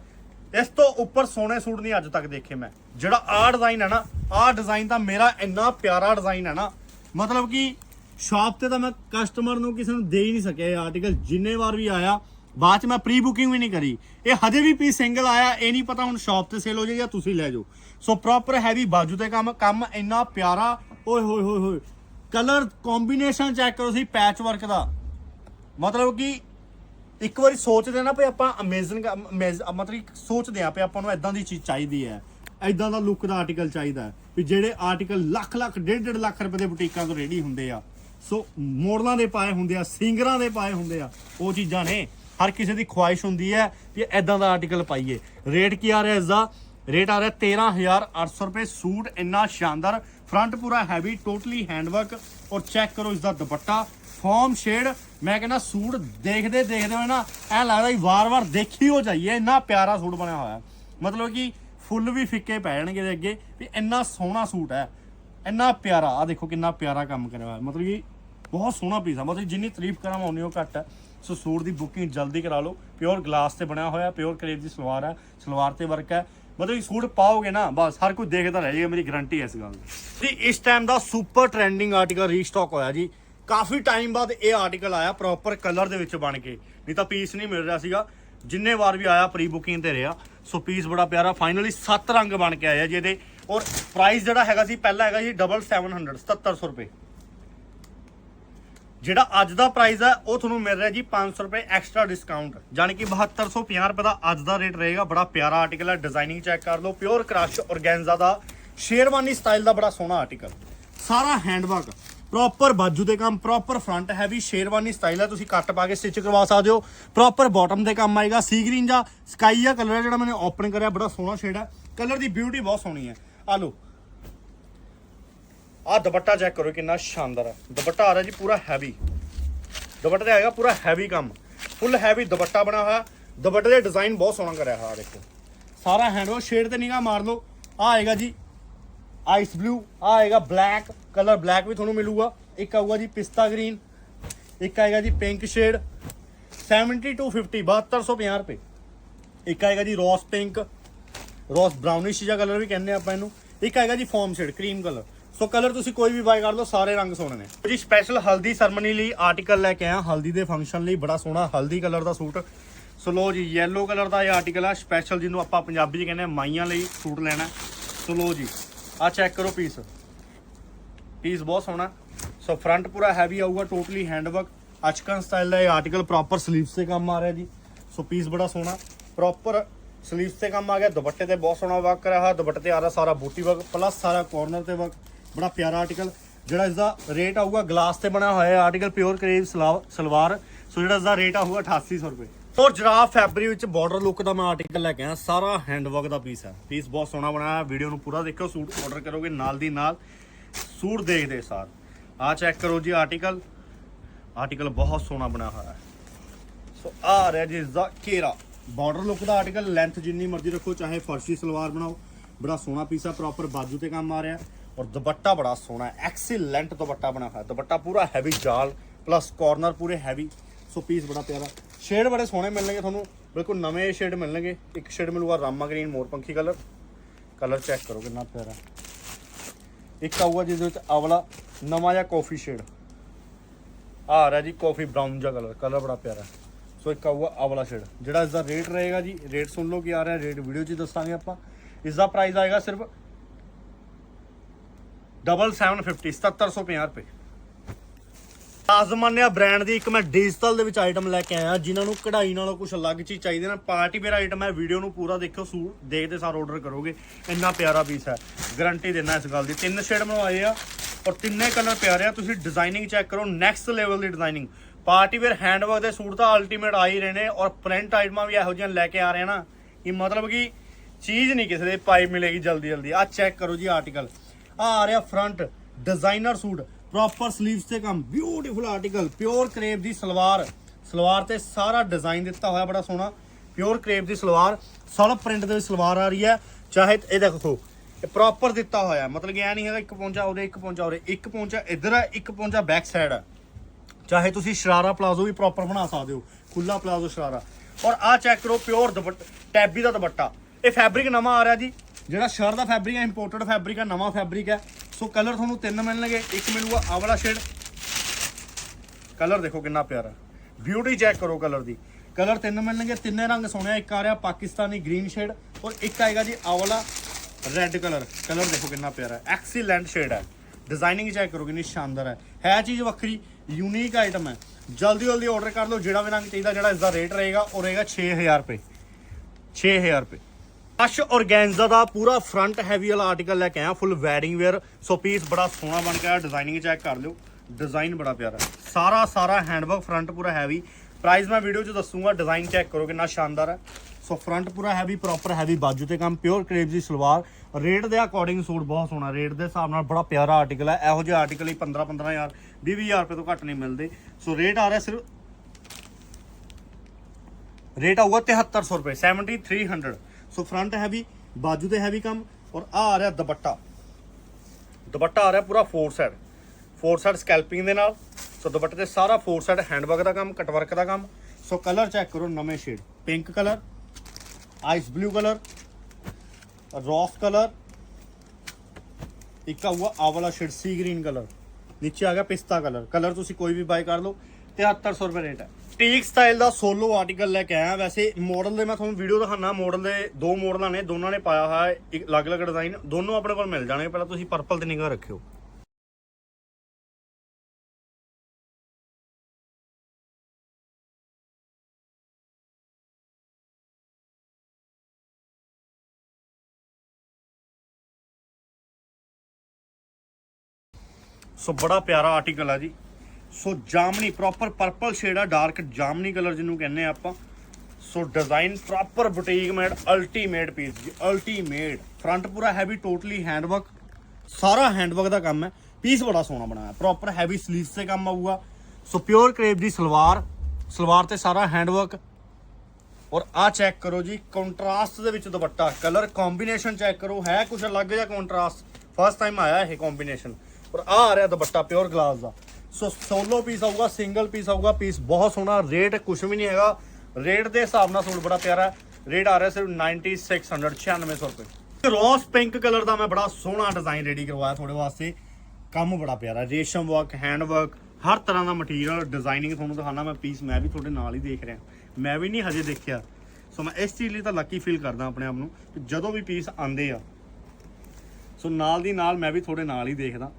ਇਸ ਤੋਂ ਉੱਪਰ ਸੋਹਣੇ ਸੂਟ ਨਹੀਂ ਅੱਜ ਤੱਕ ਦੇਖੇ ਮੈਂ। ਜਿਹੜਾ ਆਹ ਡਿਜ਼ਾਈਨ ਹੈ ਨਾ, ਆਹ ਡਿਜ਼ਾਈਨ ਤਾਂ ਮੇਰਾ ਇੰਨਾ ਪਿਆਰਾ ਡਿਜ਼ਾਈਨ ਹੈ ਨਾ। ਮਤਲਬ ਕਿ ਸ਼ਾਪ ਤੇ ਤਾਂ ਮੈਂ ਕਸਟਮਰ ਨੂੰ ਕਿਸੇ ਨੂੰ ਦੇ ਹੀ ਨਹੀਂ ਸਕਿਆ ਇਹ ਆਰਟੀਕਲ ਜਿੰਨੇ ਵਾਰ ਵੀ ਆਇਆ, ਬਾਅਦ ਚ ਮੈਂ ਪ੍ਰੀ ਬੁਕਿੰਗ ਵੀ ਨਹੀਂ ਕਰੀ। ਇਹ ਹਜੇ ਵੀ ਪੀਸ ਸਿੰਗਲ ਆਇਆ, ਇਹ ਨਹੀਂ ਪਤਾ ਹੁਣ ਸ਼ਾਪ ਤੇ ਸੇਲ ਹੋ ਜਾਏ ਜਾਂ ਤੁਸੀਂ ਲੈ ਜਾਓ। ਸੋ ਪ੍ਰੋਪਰ ਹੈਵੀ ਬਾਜੂ ਤੇ ਕੰਮ ਕੰਮ ਇੰਨਾ ਪਿਆਰਾ। ਓਏ ਹੋਏ ਹੋਏ ਹੋਏ। ਕਲਰ ਕੰਬੀਨੇਸ਼ਨ ਚੈੱਕ ਕਰੋ ਸੀ ਪੈਚ ਵਰਕ ਦਾ। ਮਤਲਬ ਕਿ ਇੱਕ ਵਾਰੀ ਸੋਚਦੇ ਨਾ ਵੀ ਆਪਾਂ ਅਮੇਜ਼ਿੰਗ ਮਤਲਬ ਸੋਚਦੇ ਆ ਵੀ ਆਪਾਂ ਨੂੰ ਇਦਾਂ ਦੀ ਚੀਜ਼ ਚਾਹੀਦੀ ਹੈ ਇਦਾਂ ਦਾ ਲੁੱਕ ਦਾ ਆਰਟੀਕਲ ਚਾਹੀਦਾ ਵੀ ਜਿਹੜੇ ਆਰਟੀਕਲ ਲੱਖ ਲੱਖ, ਡੇਢ ਡੇਢ ਲੱਖ ਰੁਪਏ ਦੇ ਬੁਟੀਕਾਂ ਤੋਂ ਰੈਡੀ ਹੁੰਦੇ ਆ। ਸੋ ਮੋਡਲਾਂ ਦੇ ਪਾਏ ਹੁੰਦੇ ਆ, ਸਿੰਗਰਾਂ ਦੇ ਪਾਏ ਹੁੰਦੇ ਆ, ਉਹ ਚੀਜ਼ਾਂ ਨੇ। ਹਰ ਕਿਸੇ ਦੀ ਖੁਆਇਸ਼ ਹੁੰਦੀ ਹੈ ਕਿ ਇਦਾਂ ਦਾ ਆਰਟੀਕਲ ਪਾਈਏ। ਰੇਟ ਕੀ ਆ ਰਿਹਾ ਇਸ ਦਾ? ਰੇਟ ਆ ਰਿਹਾ 13800 ਰੁਪਏ ਸੂਟ, ਇੰਨਾ ਸ਼ਾਨਦਾਰ। ਫਰੰਟ ਪੂਰਾ ਹੈਵੀ ਟੋਟਲੀ ਹੈਂਡਵਰਕ ਔਰ ਚੈੱਕ ਕਰੋ ਇਸ ਦਾ ਦੁਪੱਟਾ। ਫਾਰਮ ਸ਼ੇਡ ਮੈਂ ਕਹਿੰਦਾ ਸੂਟ ਦੇਖਦੇ ਦੇਖਦੇ ਹੋਏ ਨਾ, ਐ ਲੱਗਦਾ ਵੀ ਵਾਰ-ਵਾਰ ਦੇਖੀ ਹੋ ਜਾਈਏ, ਇੰਨਾ ਪਿਆਰਾ ਸੂਟ ਬਣਿਆ ਹੋਇਆ ਮਤਲਬ ਕਿ ਫੁੱਲ ਵੀ ਫਿੱਕੇ ਪੈ ਜਾਣਗੇ ਇਹਦੇ ਅੱਗੇ, ਵੀ ਇੰਨਾ ਸੋਹਣਾ ਸੂਟ ਹੈ। ਇੰਨਾ ਪਿਆਰਾ ਆ ਦੇਖੋ ਕਿੰਨਾ ਪਿਆਰਾ ਕੰਮ ਕਰਿਆ ਹੋਇਆ ਮਤਲਬ ਕਿ ਬਹੁਤ ਸੋਹਣਾ ਪੀਸ ਆ। ਮਤਲਬ ਜਿੰਨੀ ਤਾਰੀਫ ਕਰਾਂ ਮੈਂ ਉਨੀ ਉਹ ਘੱਟ ਹੈ। ਸੋ ਸੂਟ ਦੀ ਬੁਕਿੰਗ ਜਲਦੀ ਕਰਾ ਲਓ। ਪਿਓਰ ਗਲਾਸ ਤੇ ਬਣਿਆ ਹੋਇਆ ਪਿਓਰ ਕਰੇਬ ਦੀ ਸਲਵਾਰ ਹੈ, ਸਲਵਾਰ ਤੇ ਵਰਕ ਹੈ। ਮਤਲਬ ਕਿ ਸੂਟ ਪਾਓਗੇ ਨਾ, ਬਸ ਹਰ ਕੋਈ ਦੇਖਦਾ ਰਹਿ ਜਾਏਗਾ ਮੇਰੀ ਗਾਰੰਟੀ ਹੈ ਇਸ ਗੱਲ ਦੀ। ਜੀ, ਇਸ ਟਾਈਮ ਦਾ ਸੁਪਰ ਟ੍ਰੈਂਡਿੰਗ ਆਰਟੀਕਲ ਰੀਸਟਾਕ ਹੋਇਆ ਜੀ। ਕਾਫੀ ਟਾਈਮ ਬਾਅਦ ਇਹ ਆਰਟੀਕਲ ਆਇਆ ਪ੍ਰੋਪਰ ਕਲਰ ਦੇ ਵਿੱਚ ਬਣ ਕੇ। ਨਹੀਂ ਤਾਂ ਪੀਸ ਨਹੀਂ ਮਿਲ ਰਿਹਾ ਸੀਗਾ। ਜਿੰਨੇ ਵਾਰ ਵੀ ਆਇਆ ਪ੍ਰੀ ਬੁਕਿੰਗ ਤੇ ਰਿਹਾ। ਸੋ ਪੀਸ ਬੜਾ ਪਿਆਰਾ। ਫਾਈਨਲੀ 7 ਰੰਗ ਬਣ ਕੇ ਆਇਆ ਜੀ ਇਹਦੇ ਔਰ ਪ੍ਰਾਈਸ ਜਿਹੜਾ ਹੈਗਾ ਸੀ, ਪਹਿਲਾਂ ਹੈਗਾ ਜੀ ਡਬਲ 700 7700 ਰੁਪਏ। ਜਿਹੜਾ ਅੱਜ ਦਾ ਪ੍ਰਾਈਸ ਹੈ ਉਹ ਤੁਹਾਨੂੰ ਮਿਲ ਰਿਹਾ ਜੀ 500 ਰੁਪਏ ਐਕਸਟਰਾ ਡਿਸਕਾਊਂਟ ਯਾਨੀ ਕਿ 7250 ਰੁਪਏ ਦਾ ਅੱਜ ਦਾ ਰੇਟ ਰਹੇਗਾ। ਬੜਾ ਪਿਆਰਾ ਆਰਟੀਕਲ ਹੈ ਡਿਜ਼ਾਈਨਿੰਗ ਚੈੱਕ ਕਰ ਲਓ। ਪਿਓਰ ਕ੍ਰਸ਼ ਔਰਗੈਂਜ਼ਾ ਦਾ ਸ਼ੇਰਵਾਨੀ ਸਟਾਈਲ ਦਾ ਬੜਾ ਸੋਹਣਾ ਆਰਟੀਕਲ ਸਾਰਾ ਹੈਂਡਵਰਕ ਪ੍ਰੋਪਰ ਬਾਜੂ ਦੇ ਕੰਮ proper front heavy sherwani style ਹੈ ਤੁਸੀਂ ਕੱਟ ਪਾ ਕੇ ਸਟਿਚ ਕਰਵਾ ਸਕਦੇ ਹੋ। ਪ੍ਰੋਪਰ ਬਾਟਮ ਦੇ ਕੰਮ ਆਏਗਾ ਸੀ ਗ੍ਰੀਨ ਜਾਂ ਸਕਾਈ ਜਾਂ ਕਲਰ ਹੈ ਜਿਹੜਾ ਮੈंने ਓਪਨ ਕਰਿਆ, ਬੜਾ ਸੋਹਣਾ ਸ਼ੇਡ ਹੈ ਕਲਰ ਦੀ ਬਿਊਟੀ ਬਹੁਤ ਸੋਹਣੀ ਹੈ ਆ ਲਓ। ਆ ਦੁਪੱਟਾ ਚੈੱਕ ਕਰੋ ਕਿੰਨਾ ਸ਼ਾਨਦਾਰ ਹੈ ਦੁਪੱਟਾ ਆ ਰਿਹਾ ਜੀ ਪੂਰਾ ਹੈਵੀ ਦੁਪੱਟੇ ਤੇ ਆਏਗਾ ਪੂਰਾ ਹੈਵੀ ਕੰਮ। ਫੁੱਲ ਹੈਵੀ ਦੁਪੱਟਾ ਬਣਾ ਹੋਇਆ। ਦੁਪੱਟੇ ਦੇ ਡਿਜ਼ਾਈਨ ਬਹੁਤ ਸੋਹਣਾ ਕਰਿਆ ਹੋਇਆ, ਦੇਖੋ। ਸਾਰਾ ਹੈਂਡਵਰਕ ਸ਼ੇਡ ਤੇ ਨਿਗਾਹ ਮਾਰ ਲਓ। ਆ ਆਏਗਾ ਜੀ ਆਈਸ ਬਲੂ ਆ ਆਏਗਾ ਬਲੈਕ ਕਲਰ ਬਲੈਕ ਵੀ ਤੁਹਾਨੂੰ ਮਿਲੂਗਾ। ਇੱਕ ਆਊਗਾ ਜੀ ਪਿਸਤਾ ਗ੍ਰੀਨ ਇੱਕ ਆਏਗਾ ਜੀ ਪਿੰਕ ਸ਼ੇਡ 70 to 50 7250 ਰੁਪਏ। ਇੱਕ ਆਏਗਾ ਜੀ ਰੋਸ ਪਿੰਕ ਰੋਸ ਬ੍ਰਾਊਨਿਸ਼ ਜਿਹਾ ਕਲਰ ਵੀ ਕਹਿੰਦੇ ਆਪਾਂ ਇਹਨੂੰ। ਇੱਕ ਆਏਗਾ ਜੀ farm shade cream colour so colour ਤੁਸੀਂ ਕੋਈ ਵੀ ਬਾਈ ਕਰ ਲਓ, ਸਾਰੇ ਰੰਗ ਸੋਹਣੇ ਨੇ। ਜੀ ਸਪੈਸ਼ਲ ਹਲਦੀ ਸਰਮਨੀ ਲਈ ਆਰਟੀਕਲ ਲੈ ਕੇ ਆਇਆ। ਹਲਦੀ ਦੇ ਫੰਕਸ਼ਨ ਲਈ ਬੜਾ ਸੋਹਣਾ ਹਲਦੀ ਕਲਰ ਦਾ ਸੂਟ। ਸੋ ਲੋ ਜੀ ਯੈਲੋ ਕਲਰ ਦਾ ਇਹ ਆਰਟੀਕਲ ਆ। ਸਪੈਸ਼ਲ ਜਿਹਨੂੰ ਆਪਾਂ ਪੰਜਾਬੀ 'ਚ ਕਹਿੰਦੇ ਆ, ਮਾਈਆਂ ਲਈ ਸੂਟ ਲੈਣਾ। ਸੋ ਲੋ ਜੀ। ਆ ਚੈੱਕ ਕਰੋ ਪੀਸ ਪੀਸ ਬਹੁਤ ਸੋਹਣਾ। ਸੋ ਫਰੰਟ ਪੂਰਾ ਹੈਵੀ ਆਊਗਾ ਟੋਟਲੀ ਹੈਂਡਵਰਕ ਅਚਕਨ ਸਟਾਈਲ ਦਾ ਇਹ ਆਰਟੀਕਲ ਪ੍ਰੋਪਰ ਸਲੀਵਸ ਤੇ ਕੰਮ ਆ ਰਿਹਾ ਜੀ। ਸੋ ਪੀਸ ਬੜਾ ਸੋਹਣਾ। ਪ੍ਰੋਪਰ ਸਲੀਵਸ ਤੇ ਕੰਮ ਆ ਗਿਆ। ਦੁਪੱਟੇ ਤੇ ਬਹੁਤ ਸੋਹਣਾ ਵਰਕ ਕਰਿਆ ਹੋਇਆ। ਦੁਪੱਟੇ ਤੇ ਆ ਰਿਹਾ ਸਾਰਾ ਬੂਟੀ ਵਰਕ ਪਲੱਸ ਸਾਰਾ ਕਾਰਨਰ ਤੇ ਵਰਕ ਬੜਾ ਪਿਆਰਾ ਆਰਟੀਕਲ ਜਿਹੜਾ ਇਸ ਦਾ ਰੇਟ ਆਊਗਾ ਗਲਾਸ ਤੇ ਬਣਿਆ ਹੋਇਆ article pure crepe salwar. So ਜਿਹੜਾ ਇਸ ਦਾ ਰੇਟ ਆਊਗਾ 8800 ਰੁਪਏ। ਔਰ ਜਰਾਫ ਫੈਬਰਿਕ ਵਿੱਚ ਬਾਰਡਰ ਲੁੱਕ ਦਾ ਮੈਂ ਆਰਟੀਕਲ ਲੈ ਕੇ ਆਇਆ। ਸਾਰਾ ਹੈਂਡਵਰਕ ਦਾ ਪੀਸ ਹੈ। ਪੀਸ ਬਹੁਤ ਸੋਹਣਾ ਬਣਾਇਆ ਵੀਡੀਓ ਨੂੰ ਪੂਰਾ ਦੇਖੋ ਸੂਟ ਆਰਡਰ ਕਰੋਗੇ ਨਾਲ ਦੀ ਨਾਲ। ਸੂਟ ਦੇਖਦੇ ਸਾਰ। ਆ ਚੈੱਕ ਕਰੋ ਜੀ ਆਰਟੀਕਲ ਆਰਟੀਕਲ ਬਹੁਤ ਸੋਹਣਾ ਬਣਿਆ ਹੋਇਆ ਹੈ। ਸੋ ਆ ਰਿਹਾ ਜੀ ਇਸ ਦਾ ਘੇਰਾ ਬਾਰਡਰ ਲੁੱਕ ਦਾ ਆਰਟੀਕਲ ਲੈਂਥ ਜਿੰਨੀ ਮਰਜ਼ੀ ਰੱਖੋ, ਚਾਹੇ ਫਰਸ਼ੀ ਸਲਵਾਰ ਬਣਾਓ। ਬੜਾ ਸੋਹਣਾ ਪੀਸ ਆ ਪ੍ਰੋਪਰ ਬਾਜੂ ਤੇ ਕੰਮ ਆ ਰਿਹਾ ਔਰ ਦੁਪੱਟਾ ਬੜਾ ਸੋਹਣਾ ਹੈ। ਐਕਸੀਲੈਂਟ ਦੁਪੱਟਾ ਬਣਾ ਹੋਇਆ। ਦੁਪੱਟਾ ਪੂਰਾ ਹੈਵੀ ਜਾਲ ਪਲੱਸ ਕਾਰਨਰ ਪੂਰੇ ਹੈਵੀ ਸੋ ਪੀਸ ਬੜਾ ਪਿਆਰਾ। ਸ਼ੇਡ ਬੜੇ ਸੋਹਣੇ ਮਿਲਣਗੇ ਤੁਹਾਨੂੰ। ਬਿਲਕੁਲ ਨਵੇਂ ਸ਼ੇਡ ਮਿਲਣਗੇ। ਇੱਕ ਸ਼ੇਡ ਮਿਲੂਗਾ ਰਾਮਾ ਗ੍ਰੀਨ ਮੋਰਪੰਖੀ ਕਲਰ ਕਲਰ ਚੈੱਕ ਕਰੋ ਕਿੰਨਾ ਪਿਆਰਾ। ਇੱਕ ਆਊਗਾ ਜਿਹਦੇ ਵਿੱਚ ਆਵਲਾ ਨਵਾਂ ਜਿਹਾ ਕਾਫੀ ਸ਼ੇਡ ਆ ਰਿਹਾ ਜੀ ਕਾਫੀ ਬ੍ਰਾਊਨ ਜਿਹਾ ਕਲਰ ਕਲਰ ਬੜਾ ਪਿਆਰਾ। ਸੋ ਇੱਕ ਆਊਗਾ ਆਵਲਾ ਸ਼ੇਡ ਜਿਹੜਾ ਇਸ ਦਾ ਰੇਟ ਰਹੇਗਾ ਜੀ ਰੇਟ ਸੁਣ ਲਓ ਕੀ ਆ ਰਿਹਾ ਰੇਟ ਵੀਡੀਓ 'ਚ ਦੱਸਾਂਗੇ ਆਪਾਂ। ਇਸ ਦਾ ਪ੍ਰਾਈਸ ਆਏਗਾ ਸਿਰਫ ਡਬਲ 750 7750 ਰੁਪਏ। ਆਜ਼ਮਾਨਿਆ ਬ੍ਰਾਂਡ ਦੀ ਇੱਕ ਮੈਂ ਡਿਜੀਟਲ ਦੇ ਵਿੱਚ ਆਈਟਮ ਲੈ ਕੇ ਆਇਆ, ਜਿਨ੍ਹਾਂ ਨੂੰ ਕਢਾਈ ਨਾਲੋਂ ਕੁਝ ਅਲੱਗ ਚੀਜ਼ ਚਾਹੀਦੀ ਨਾ। ਪਾਰਟੀ ਵੇਅਰ ਆਈਟਮ ਹੈ ਵੀਡੀਓ ਨੂੰ ਪੂਰਾ ਦੇਖੋ ਸੂਟ ਦੇਖਦੇ ਸਾਰ ਆਰਡਰ ਕਰੋਗੇ, ਇੰਨਾ ਪਿਆਰਾ ਪੀਸ ਹੈ। ਗਾਰੰਟੀ ਦਿੰਦਾ ਇਸ ਗੱਲ ਦੀ। ਤਿੰਨ ਸ਼ੇਡ ਬਣਵਾਏ ਆ ਔਰ ਤਿੰਨੇ ਕਲਰ ਪਿਆਰੇ ਆ, ਤੁਸੀਂ ਡਿਜ਼ਾਈਨਿੰਗ ਚੈੱਕ ਕਰੋ ਨੈਕਸਟ ਲੈਵਲ ਦੀ ਡਿਜ਼ਾਈਨਿੰਗ ਪਾਰਟੀ ਵੇਅਰ ਹੈਂਡਵਰਕ ਦੇ ਸੂਟ ਤਾਂ ਅਲਟੀਮੇਟ ਆ ਹੀ ਰਹੇ ਨੇ ਔਰ ਪ੍ਰਿੰਟ ਆਈਟਮਾਂ ਵੀ ਇਹੋ ਜਿਹੀਆਂ ਲੈ ਕੇ ਆ ਰਹੇ ਆ ਨਾ। ਕਿ ਮਤਲਬ ਕਿ ਚੀਜ਼ ਨਹੀਂ ਕਿਸੇ ਦੇ ਪਾਈ ਮਿਲੇਗੀ ਜਲਦੀ ਜਲਦੀ ਆ ਚੈੱਕ ਕਰੋ ਜੀ ਆਰਟੀਕਲ ਆ ਆ ਰਿਹਾ front designer suit. Proper sleeves ਤੇ ਕੰਮ। ਬਿਊਟੀਫੁਲ ਆਰਟੀਕਲ ਪਿਓਰ ਕਰੇਪ ਦੀ ਸਲਵਾਰ। ਸਲਵਾਰ ਤੇ ਸਾਰਾ ਡਿਜ਼ਾਈਨ ਦਿੱਤਾ ਹੋਇਆ, ਬੜਾ ਸੋਹਣਾ। ਪਿਓਰ ਕਰੇਪ ਦੀ ਸਲਵਾਰ ਸਲਬ ਪ੍ਰਿੰਟ ਦੇ ਵਿੱਚ ਸਲਵਾਰ ਆ ਰਹੀ ਹੈ। ਚਾਹੇ ਇਹ ਦੇਖੋ, ਇਹ ਪ੍ਰੋਪਰ ਦਿੱਤਾ ਹੋਇਆ ਮਤਲਬ ਕਿ ਐ ਨਹੀਂ ਹੈਗਾ ਇੱਕ ਪੌਂਚਾ ਉਹਦੇ ਇੱਕ ਪੌਂਚਾ ਉਹਦੇ ਇੱਕ ਪੌਂਚਾ ਇੱਧਰ ਹੈ, ਇੱਕ ਪੌਂਚਾ ਬੈਕ ਸਾਈਡ ਹੈ। ਚਾਹੇ ਤੁਸੀਂ ਸ਼ਰਾਰਾ ਪਲਾਜ਼ੋ ਵੀ ਪ੍ਰੋਪਰ ਬਣਾ ਸਕਦੇ ਹੋ। ਖੁੱਲਾ ਪਲਾਜ਼ੋ ਸ਼ਰਾਰਾ। ਔਰ ਆ ਚੈੱਕ ਕਰੋ ਪਿਓਰ ਦੁਪੱਟਾ ਟੈਬੀ ਦਾ ਦੁਪੱਟਾ। ਇਹ ਫੈਬਰਿਕ ਨਵਾਂ ਆ ਰਿਹਾ ਜੀ। ਜਿਹੜਾ ਸ਼ਰ ਦਾ ਫੈਬਰਿਕ ਹੈ ਇੰਪੋਰਟਡ ਫੈਬਰਿਕ ਹੈ, ਨਵਾਂ ਫੈਬਰਿਕ ਹੈ। ਸੋ ਕਲਰ ਤੁਹਾਨੂੰ ਤਿੰਨ ਮਿਲਣਗੇ, ਇੱਕ ਮਿਲੂਗਾ ਆਹ ਵਾਲਾ ਸ਼ੇਡ ਕਲਰ ਦੇਖੋ ਕਿੰਨਾ ਪਿਆਰਾ। ਬਿਊਟੀ ਚੈੱਕ ਕਰੋ ਕਲਰ ਦੀ। ਕਲਰ ਤਿੰਨ ਮਿਲਣਗੇ, ਤਿੰਨੇ ਰੰਗ ਸੋਹਣੇ ਇੱਕ ਆ ਰਿਹਾ ਪਾਕਿਸਤਾਨੀ ਗ੍ਰੀਨ ਸ਼ੇਡ ਔਰ ਇੱਕ ਆਏਗਾ ਜੀ ਆਹ ਵਾਲਾ ਰੈੱਡ ਕਲਰ ਕਲਰ ਦੇਖੋ ਕਿੰਨਾ ਪਿਆਰਾ ਐਕਸੀਲੈਂਟ ਸ਼ੇਡ ਹੈ। ਡਿਜ਼ਾਈਨਿੰਗ ਚੈੱਕ ਕਰੋ ਕਿੰਨੀ ਸ਼ਾਨਦਾਰ ਹੈ। ਹੈ ਚੀਜ਼ ਵੱਖਰੀ ਯੂਨੀਕ ਆਈਟਮ ਹੈ। ਜਲਦੀ ਜਲਦੀ ਆਰਡਰ ਕਰ ਲਓ, ਜਿਹੜਾ ਵੀ ਰੰਗ ਚਾਹੀਦਾ, ਜਿਹੜਾ ਇਸ ਦਾ ਰੇਟ ਰਹੇਗਾ, ਉਹ ਰਹੇਗਾ 6000 ਰੁਪਏ। 6000 ਰੁਪਏ। ਅਸ਼ ਔਰਗੈਂਜ਼ਾ ਦਾ ਪੂਰਾ ਫਰੰਟ ਹੈਵੀ ਵਾਲਾ ਆਰਟੀਕਲ ਲੈ ਕੇ ਆਇਆ full wedding wear so piece ਬੜਾ ਸੋਹਣਾ ਬਣ ਗਿਆ ਆਇਆ ਡਿਜ਼ਾਈਨਿੰਗ ਚੈੱਕ ਕਰ ਲਿਓ। ਡਿਜ਼ਾਈਨ ਬੜਾ ਪਿਆਰਾ। ਸਾਰਾ ਸਾਰਾ ਹੈਂਡਵਰਕ ਫਰੰਟ ਪੂਰਾ ਹੈਵੀ ਪ੍ਰਾਈਸ ਮੈਂ ਵੀਡੀਓ 'ਚ ਦੱਸੂਗਾ ਡਿਜ਼ਾਈਨ ਚੈੱਕ ਕਰੋ ਕਿੰਨਾ ਸ਼ਾਨਦਾਰ ਹੈ। ਸੋ ਫਰੰਟ ਪੂਰਾ ਹੈਵੀ ਪ੍ਰੋਪਰ ਹੈਵੀ ਬਾਜੂ ਤੇ ਕੰਮ ਪਿਓਰ ਕਰੇਪ ਦੀ ਸਲਵਾਰ। ਰੇਟ ਦੇ ਅਕੋਰਡਿੰਗ ਸੂਟ ਬਹੁਤ ਸੋਹਣਾ ਰੇਟ ਦੇ ਹਿਸਾਬ ਨਾਲ ਬੜਾ ਪਿਆਰਾ ਆਰਟੀਕਲ ਹੈ। ਇਹੋ ਜਿਹੇ ਆਰਟੀਕਲ ਹੀ 15 15000 20000 ਰੁਪਏ ਤੋਂ ਘੱਟ ਨਹੀਂ ਮਿਲਦੇ। ਸੋ ਰੇਟ ਆ ਰਿਹਾ ਸਿਰਫ ਰੇਟ ਆਊਗਾ 7300 ਰੁਪਏ 7300 ਸੋ ਫਰੰਟ ਹੈਵੀ ਬਾਜੂ ਤੇ ਹੈਵੀ ਕੰਮ ਔਰ ਆ ਆ ਰਿਹਾ ਦੁਪੱਟਾ। ਦੁਪੱਟਾ ਆ ਰਿਹਾ ਪੂਰਾ four side four side scalloping ਦੇ ਨਾਲ। ਸੋ ਦੁਪੱਟੇ ਤੇ ਸਾਰਾ ਫੋਰ ਸਾਈਡ ਹੈਂਡਵਰਕ ਦਾ ਕੰਮ ਕਟਵਰਕ ਦਾ ਕੰਮ। ਸੋ ਕਲਰ ਚੈੱਕ ਕਰੋ ਨਵੇਂ shade pink colour ice blue colour rose colour ਇੱਕ ਆਊਗਾ ਆ ਵਾਲਾ ਸ਼ੇਡ ਸੀ ਗ੍ਰੀਨ ਕਲਰ ਨੀਚੇ ਆ ਗਿਆ ਪਿਸਤਾ ਕਲਰ ਕਲਰ ਤੁਸੀਂ ਕੋਈ ਵੀ ਬਾਈ ਕਰ ਲਓ। 7300 ਰੁਪਏ ਰੇਟ ਹੈ। ਟੀਕ ਸਟਾਈਲ ਦਾ ਸੋਲੋ ਆਰਟੀਕਲ ਲੈ ਕੇ ਆਇਆ। ਵੈਸੇ ਮਾਡਲ ਦੇ ਮੈਂ ਤੁਹਾਨੂੰ ਵੀਡੀਓ ਦਿਖਾਣਾ ਮਾਡਲ ਦੇ ਦੋ ਮਾਡਲਾਂ ਨੇ, ਦੋਨਾਂ ਨੇ ਪਾਇਆ ਹੋਇਆ ਇੱਕ ਅਲੱਗ-ਅਲੱਗ ਡਿਜ਼ਾਈਨ ਦੋਨੋਂ ਆਪਣੇ ਕੋਲ ਮਿਲ ਜਾਣਗੇ। ਪਹਿਲਾਂ ਤੁਸੀਂ ਪਰਪਲ ਤੇ ਨਿਗਾਹ ਰੱਖਿਓ। ਸੋ ਬੜਾ ਪਿਆਰਾ ਆਰਟੀਕਲ ਆ ਜੀ। ਸੋ ਜਾਮਨੀ ਪ੍ਰੋਪਰ ਪਰਪਲ ਸ਼ੇਡ ਆ ਡਾਰਕ ਜਾਮਨੀ ਕਲਰ ਜਿਹਨੂੰ ਕਹਿੰਦੇ ਆ ਆਪਾਂ। So design proper boutique made ultimate piece ਜੀ ਅਲਟੀਮੇਟ ਫਰੰਟ ਪੂਰਾ ਹੈਵੀ ਟੋਟਲੀ ਹੈਂਡਵਰਕ ਸਾਰਾ ਹੈਂਡਵਰਕ ਦਾ ਕੰਮ ਹੈ। ਪੀਸ ਬੜਾ ਸੋਹਣਾ ਬਣਾਇਆ। ਪ੍ਰੋਪਰ ਹੈਵੀ ਸਲੀਵਸ ਤੇ ਕੰਮ ਆਊਗਾ। ਸੋ ਪਿਓਰ ਕਰੇਪ ਦੀ ਸਲਵਾਰ। ਸਲਵਾਰ ਤੇ ਸਾਰਾ ਹੈਂਡਵਰਕ ਔਰ ਆ ਚੈੱਕ ਕਰੋ ਜੀ ਕੰਟਰਾਸਟ ਦੇ ਵਿੱਚ ਦੁਪੱਟਾ। ਕਲਰ ਕੰਬੀਨੇਸ਼ਨ ਚੈੱਕ ਕਰੋ। ਹੈ ਕੁਝ ਅਲੱਗ ਜਿਹਾ ਕੰਟਰਾਸਟ ਫਸਟ ਟਾਈਮ ਆਇਆ ਇਹ ਕੰਬੀਨੇਸ਼ਨ ਔਰ ਆ ਆ ਰਿਹਾ ਦੁਪੱਟਾ ਪਿਓਰ ਗਲਾਸ ਦਾ। ਸੋ ਸੋਲੋ ਪੀਸ ਆਊਗਾ ਸਿੰਗਲ ਪੀਸ ਆਊਗਾ ਪੀਸ ਬਹੁਤ ਸੋਹਣਾ ਰੇਟ ਕੁਝ ਵੀ ਨਹੀਂ ਹੈਗਾ। ਰੇਟ ਦੇ ਹਿਸਾਬ ਨਾਲ ਸੂਟ ਬੜਾ ਪਿਆਰਾ ਰੇਟ ਆ ਰਿਹਾ ਸਿਰਫ 9600 9600 ਰੁਪਏ। ਰੋਸ ਪਿੰਕ ਕਲਰ ਦਾ ਮੈਂ ਬੜਾ ਸੋਹਣਾ ਡਿਜ਼ਾਈਨ ਰੈਡੀ ਕਰਵਾਇਆ ਤੁਹਾਡੇ ਵਾਸਤੇ। ਕੰਮ ਬੜਾ ਪਿਆਰਾ ਰੇਸ਼ਮ ਵਰਕ ਹੈਂਡ ਵਰਕ ਹਰ ਤਰ੍ਹਾਂ ਦਾ ਮਟੀਰੀਅਲ ਡਿਜ਼ਾਈਨਿੰਗ ਤੁਹਾਨੂੰ ਦਿਖਾਣਾ ਮੈਂ ਪੀਸ ਮੈਂ ਵੀ ਤੁਹਾਡੇ ਨਾਲ ਹੀ ਦੇਖ ਰਿਹਾ। ਮੈਂ ਵੀ ਨਹੀਂ ਹਜੇ ਦੇਖਿਆ। ਸੋ ਮੈਂ ਇਸ ਚੀਜ਼ ਲਈ ਤਾਂ ਲੱਕੀ ਫੀਲ ਕਰਦਾ ਆਪਣੇ ਆਪ ਨੂੰ ਕਿ ਜਦੋਂ ਵੀ ਪੀਸ ਆਉਂਦੇ ਆ। ਸੋ ਨਾਲ ਦੀ ਨਾਲ ਮੈਂ ਵੀ ਤੁਹਾਡੇ ਨਾਲ ਹੀ ਦੇਖਦਾ।